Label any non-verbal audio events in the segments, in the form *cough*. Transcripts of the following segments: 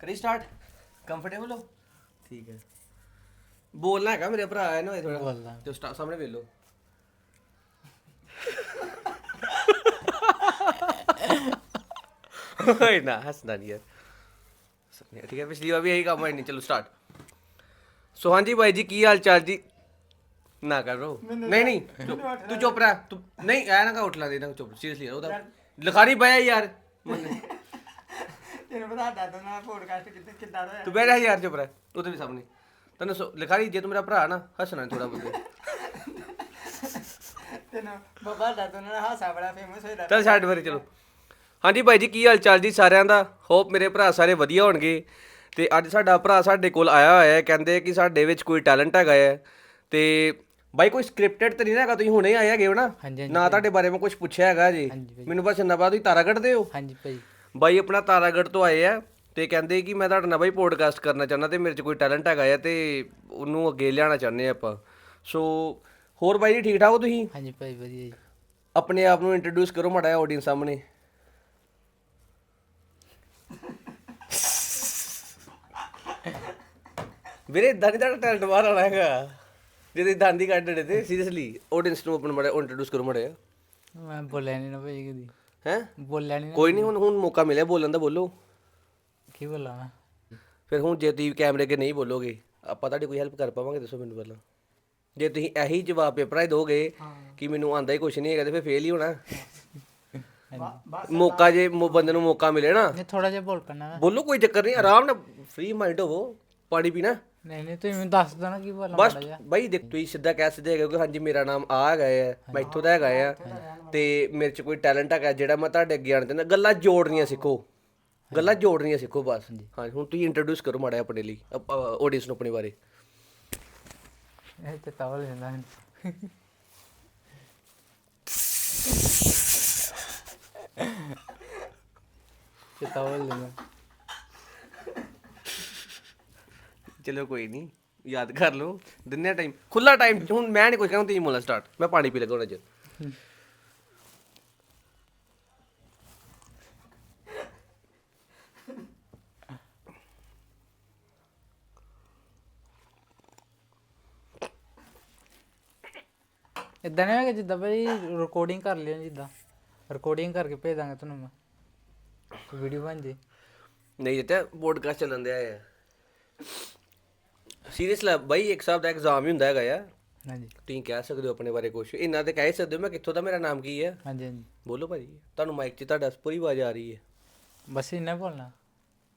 ਕਰੀ start comfortable ਹੋ? ਠੀਕ ਹੈ। ਬੋਲਣਾ ਹੈਗਾ ਮੇਰੇ ਭਰਾ ਹੈ ਨਾ ਥੋੜਾ ਬੋਲਦਾ। ਤੇ ਸਟਾ- ਸਾਹਮਣੇ ਵੇਖ ਲਓ। ਹੋਏ ਨਾ ਹੱਸਦਾ ਨਹੀਂ ਯਾਰ। ਹੱਸਣਾ ਠੀਕ ਹੈ ਪਿਛਲੀ ਵਾਰ ਵੀ ਇਹੀ ਕੰਮ ਹੋਇਆ ਨਹੀਂ ਚਲੋ ਸਟਾਰਟ ਸੋ ਹਾਂਜੀ ਭਾਈ ਜੀ ਕੀ ਹਾਲ ਚਾਲ ਜੀ? ਨਾ ਕਰੋ ਨਹੀਂ ਨਹੀਂ ਚੁੱਪ, ਤੂੰ ਚੁੱਪ ਰਹਿ। ਤੂੰ ਨਹੀਂ ਐ ਨਾ ਕਾ ਉੱਠ ਲਾ ਦੇ ਨਾ ਚੁੱਪ। ਸੀਰੀਅਸਲੀ ਉਹਦਾ ਲਿਖਾਰੀ ਪਿਆ ਯਾਰ। ਮੰਨੇ। ਤੈਨੂੰ ਪਤਾ ਦਾਦਾ ਨਾਲ ਪੋਡਕਾਸਟ ਕਿੱਦਾਂ ਕਿੱਦਾਂ ਦਾ ਤੂੰ ਬਹਿ ਜਾ ਯਾਰ ਚੁੱਪ ਰਹਿ ਉਹਦੇ ਵੀ ਸਾਹਮਣੇ। ਤੈਨੂੰ ਸੋ- ਲਿਖਾਰੀ ਜੇ ਤੂੰ ਮੇਰਾ ਭਰਾ ਨਾ ਹੱਸਣਾ ਥੋੜਾ ਬੰਦੇ ਤੈਨੂੰ ਬਾਬਾ ਦਾਦਾ ਨਾਲ ਹਾਸਾ ਬੜਾ ਫੇਮਸ ਹੋਇਆ। ਚੱਲ ਛੱਡ ਫਿਰ ਚਲੋ। ਹਾਂਜੀ ਭਾਈ ਜੀ ਕੀ ਹਾਲ ਚਾਲ ਜੀ ਸਾਰਿਆਂ ਦਾ? ਹੋਪ ਮੇਰੇ ਭਰਾ ਸਾਰੇ ਵਧੀਆ ਹੋਣਗੇ। ਤੇ ਅੱਜ ਸਾਡਾ ਭਰਾ ਸਾਡੇ ਕੋਲ ਆਇਆ ਹੋਇਆ ਹੈ ਕਹਿੰਦੇ ਕਿ ਸਾਡੇ ਵਿੱਚ ਕੋਈ ਟੈਲੈਂਟ ਹੈਗਾ ਹੈ। ਤੇ ਬਾਈ ਕੋਈ ਸਕ੍ਰਿਪਟਡ ਤੇ ਨਹੀਂ ਨਾ ਹੈਗਾ? ਤੁਸੀਂ ਹੁਣੇ ਆਏ ਹੈਗੇ ਹੋ ਨਾ। ਨਾ ਤੁਹਾਡੇ ਬਾਰੇ ਮੈਂ ਕੁਝ ਪੁੱਛਿਆ ਹੈਗਾ ਜੀ। ਮੈਨੂੰ ਬਸ ਇੰਨਾ ਪਤਾ ਤੁਸੀਂ ਤਾਰਾ ਕੱਢਦੇ ਹੋ। ਹਾਂਜੀ ਭਾਈ। ਬਾਈ ਆਪਣਾ ਤਾਰਾਗੜ ਤੋਂ ਆਏ ਆ ਤੇ ਕਹਿੰਦੇ ਕਿ ਮੈਂ ਤੁਹਾਡੇ ਨਾਲ ਬਾਈ ਪੋਡਕਾਸਟ ਕਰਨਾ ਚਾਹੁੰਦਾ ਤੇ ਮੇਰੇ 'ਚ ਕੋਈ ਟੈਲੈਂਟ ਹੈਗਾ ਆ ਤੇ ਉਹਨੂੰ ਅੱਗੇ ਲਿਆਉਣਾ ਚਾਹੁੰਦੇ ਆਪਾਂ। ਸੋ ਹੋਰ ਬਾਈ ਜੀ ਠੀਕ ਠਾਕ ਹੋ ਤੁਸੀਂ? ਹਾਂਜੀ ਭਾਈ ਵਧੀਆ ਜੀ। ਆਪਣੇ ਆਪ ਨੂੰ ਇੰਟਰੋਡਿਊਸ ਕਰੋ ਮਾੜਾ ਜਿਹਾ ਆਡੀਅנס ਸਾਹਮਣੇ। ਵੀਰੇ ਇਦਾਂ ਨਹੀਂ ਤੁਹਾਡਾ ਟੈਲੈਂਟ ਬਾਹਰ ਆਣਾ ਹੈਗਾ। ਜੇ ਤੁਸੀਂ ਦੀ ਹੀ ਕੱਢ ਰਹੇ ਤੇ ਸੀਰੀਅਸਲੀ ਆਡੀਅנס ਨੂੰ ਆਪਣਾ ਮਾੜਾ ਇੰਟਰੋਡਿਊਸ ਕਰੋ ਮਾੜਾ ਜਿਹਾ। ਮੈਂ ਬੋਲਿਆ ਨਹੀਂ ਨਾ ਭਾਈ ਕਦੀ। ਹੈ? ਬੋਲਿਆ ਨਹੀਂ ਨਾ ਕੋਈ ਨਹੀਂ ਹੁਣ ਹੁਣ ਮੌਕਾ ਮਿਲਿਆ ਬੋਲਣ ਦਾ ਬੋਲੋ। ਕੀ ਬੋਲਾਂ ਮੈਂ? ਫਿਰ ਹੁਣ ਜੇ ਤੁਸੀਂ ਕੈਮਰੇ ਅੱਗੇ ਨਹੀਂ ਬੋਲੋਗੇ ਆਪਾਂ ਤੁਹਾਡੀ ਕੋਈ ਹੈਲਪ ਕਰ ਪਾਵਾਂਗੇ ਦੱਸੋ ਮੈਨੂੰ ਪਹਿਲਾਂ। ਜੇ ਤੁਸੀਂ ਇਹੀ ਜਵਾਬ ਪੇਪਰਾਂ 'ਚ ਦੋਗੇ ਕਿ ਮੈਨੂੰ ਆਂਦਾ ਹੀ ਕੁਝ ਨਹੀਂ ਹੈਗਾ ਤੇ ਫਿਰ ਫੇਲ ਹੀ ਹੋਣਾ। ਮੌਕਾ ਜੇ ਮੋ- ਬੰਦੇ ਨੂੰ ਮੌਕਾ ਮਿਲੇ ਨਾ। ਥੋੜਾ ਜਿਹਾ ਬੋਲ ਪੈਣਾ ਬੋਲੋ ਕੋਈ ਚੱਕਰ ਨਹੀਂ ਆਰਾਮ ਨਾਲ ਫ੍ਰੀ ਮਾਈਂਡ ਹੋਵੋ ਪਾਣੀ ਪੀਣਾ। ਨਹੀਂ ਨਹੀਂ ਤੁਸੀਂ ਮੈਨੂੰ ਦੱਸ ਦੋ ਨਾ ਕੀ ਬੋਲਾਂ ਬਸ ਬਾਈ ਦੇਖ ਤੁਸੀਂ ਸਿੱਧਾ ਕਹਿ ਸਕਦੇ ਹੈਗੇ ਕਿ ਹਾਂਜੀ ਮੇਰਾ ਨਾਮ ਆ ਹੈਗਾ ਹੈ ਮੈਂ ਇੱਥੋਂ ਦਾ ਹੈਗਾ ਆ ਤੇ ਮੇਰੇ 'ਚ ਕੋਈ ਟੈਲੈਂਟ ਹੈਗਾ ਜਿਹੜਾ ਮੈਂ ਤੁਹਾਡੇ ਅੱਗੇ ਆਣ ਦੇਣਾ ਗੱਲਾਂ ਜੋੜਨੀਆਂ ਸਿੱਖੋ। ਗੱਲਾਂ ਜੋੜਨੀਆਂ ਸਿੱਖੋ ਬਸ। ਹਾਂ ਹੁਣ ਤੁਸੀਂ ਇੰਟਰੋਡਿਊਸ ਕਰੋ ਮਾੜਾ ਆਪਣੇ ਲਈ ਆਡੀਅנס ਨੂੰ ਆਪਣੇ ਬਾਰੇ। ਇਹ ਤੇ ਤਵਲ ਜਾਂਦਾ ਤੇ ਤਵਲ ਲੈਂਦਾ ਚਲੋ ਕੋਈ ਨਹੀਂ ਯਾਦ ਕਰ ਲਓ। ਦਿੰਨੇ ਟਾਈਮ ਖੁੱਲਾ ਟਾਈਮ ਹੁਣ ਮੈਂ ਨਹੀਂ ਕੁਝ ਕਹਾਂ ਤੁਸੀਂ ਮੋਲਾ ਸਟਾਰਟ ਮੈਂ ਪਾਣੀ ਪੀ ਲਗਾ ਚ। ਇਦਾਂ ਨਹੀਂ ਹੋਏਗਾ ਜਿੱਦਾਂ ਭਾਈ ਰਿਕਾਰਡਿੰਗ ਕਰ ਲਿਓ ਜਿੱਦਾਂ। ਰਿਕਾਰਡਿੰਗ ਕਰਕੇ ਭੇਜ ਦਾਂਗਾ ਤੁਹਾਨੂੰ ਮੈਂ। ਵੀਡੀਓ ਬਣ ਜੇ। ਨਹੀਂ ਜਿੱਤੇ ਪੋਡਕਾਸਟ ਚੱਲਣ ਦਿਆ ਹੈ ਸੀਰੀਅਸ ਲੈ ਬਾਈ ਇੱਕ ਸਾਹਿਬ ਦਾ ਐਗਜ਼ਾਮ ਹੀ ਹੁੰਦਾ ਹੈਗਾ ਆ ਹਾਂਜੀ। ਤੁਸੀਂ ਕਹਿ ਸਕਦੇ ਹੋ ਆਪਣੇ ਬਾਰੇ ਕੁਝ ਇੰਨਾ ਤੇ ਕਹਿ ਸਕਦੇ ਹੋ ਮੈਂ ਕਿੱਥੋਂ ਦਾ ਮੇਰਾ ਨਾਮ ਕੀ ਹੈ? ਹਾਂਜੀ ਹਾਂਜੀ। ਬੋਲੋ ਭਾਜੀ। ਤੁਹਾਨੂੰ ਮਾਈਕ 'ਚ ਤੁਹਾਡਾ ਪੂਰੀ ਆਵਾਜ਼ ਆ ਰਹੀ ਹੈ। ਬਸ ਇੰਨਾ ਬੋਲਣਾ।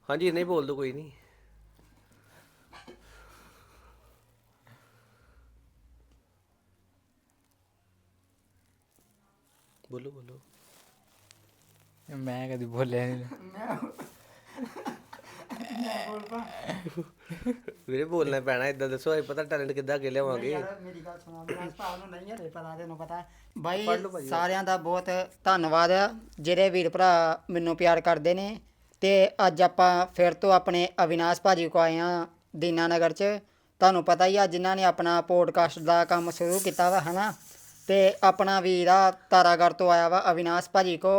ਹਾਂਜੀ ਨਹੀਂ ਬੋਲ ਦੋ ਕੋਈ ਨਹੀਂ। ਬੋਲੋ ਬੋਲੋ। ਮੈਂ ਕਦੀ ਬੋਲਿਆ ਨਹੀਂ ਵੀਰੇ ਬੋਲਣਾ ਪੈਣਾ ਇਦਾਂ ਦੱਸੋ ਅਸੀਂ ਪਤਾ ਟੈਲੈਂਟ ਕਿੱਦਾਂ ਅੱਗੇ ਲਿਆਵਾਂਗੇ। ਯਾਰ ਮੇਰੀ ਗੱਲ ਸੁਣਾ ਮੇਰਾ ਭਰਾ ਨੂੰ ਨਹੀਂ ਹਰੇ ਪਤਾ ਤੈਨੂੰ ਪਤਾ ਬਾਈ ਸਾਰਿਆਂ ਦਾ ਬਹੁਤ ਧੰਨਵਾਦ। ਆ ਜਿਹੜੇ ਵੀਰ ਭਰਾ ਮੈਨੂੰ ਪਿਆਰ ਕਰਦੇ ਨੇ ਤੇ ਅੱਜ ਆਪਾਂ ਫਿਰ ਤੋਂ ਆਪਣੇ ਅਵਿਨਾਸ਼ ਭਾਜੀ ਕੋ ਆਏ ਆ ਦੀਨਾਨਗਰ ਚ। ਤੁਹਾਨੂੰ ਪਤਾ ਹੀ ਆ ਜਿਨ੍ਹਾਂ ਨੇ ਆਪਣਾ ਪੋਡਕਾਸਟ ਦਾ ਕੰਮ ਸ਼ੁਰੂ ਕੀਤਾ ਵਾ ਹਨਾ? ਤੇ ਆਪਣਾ ਵੀਰ ਆ ਤਾਰਾਗੜ ਤੋਂ ਆਇਆ ਵਾ ਅਵਿਨਾਸ਼ ਭਾਜੀ ਕੋ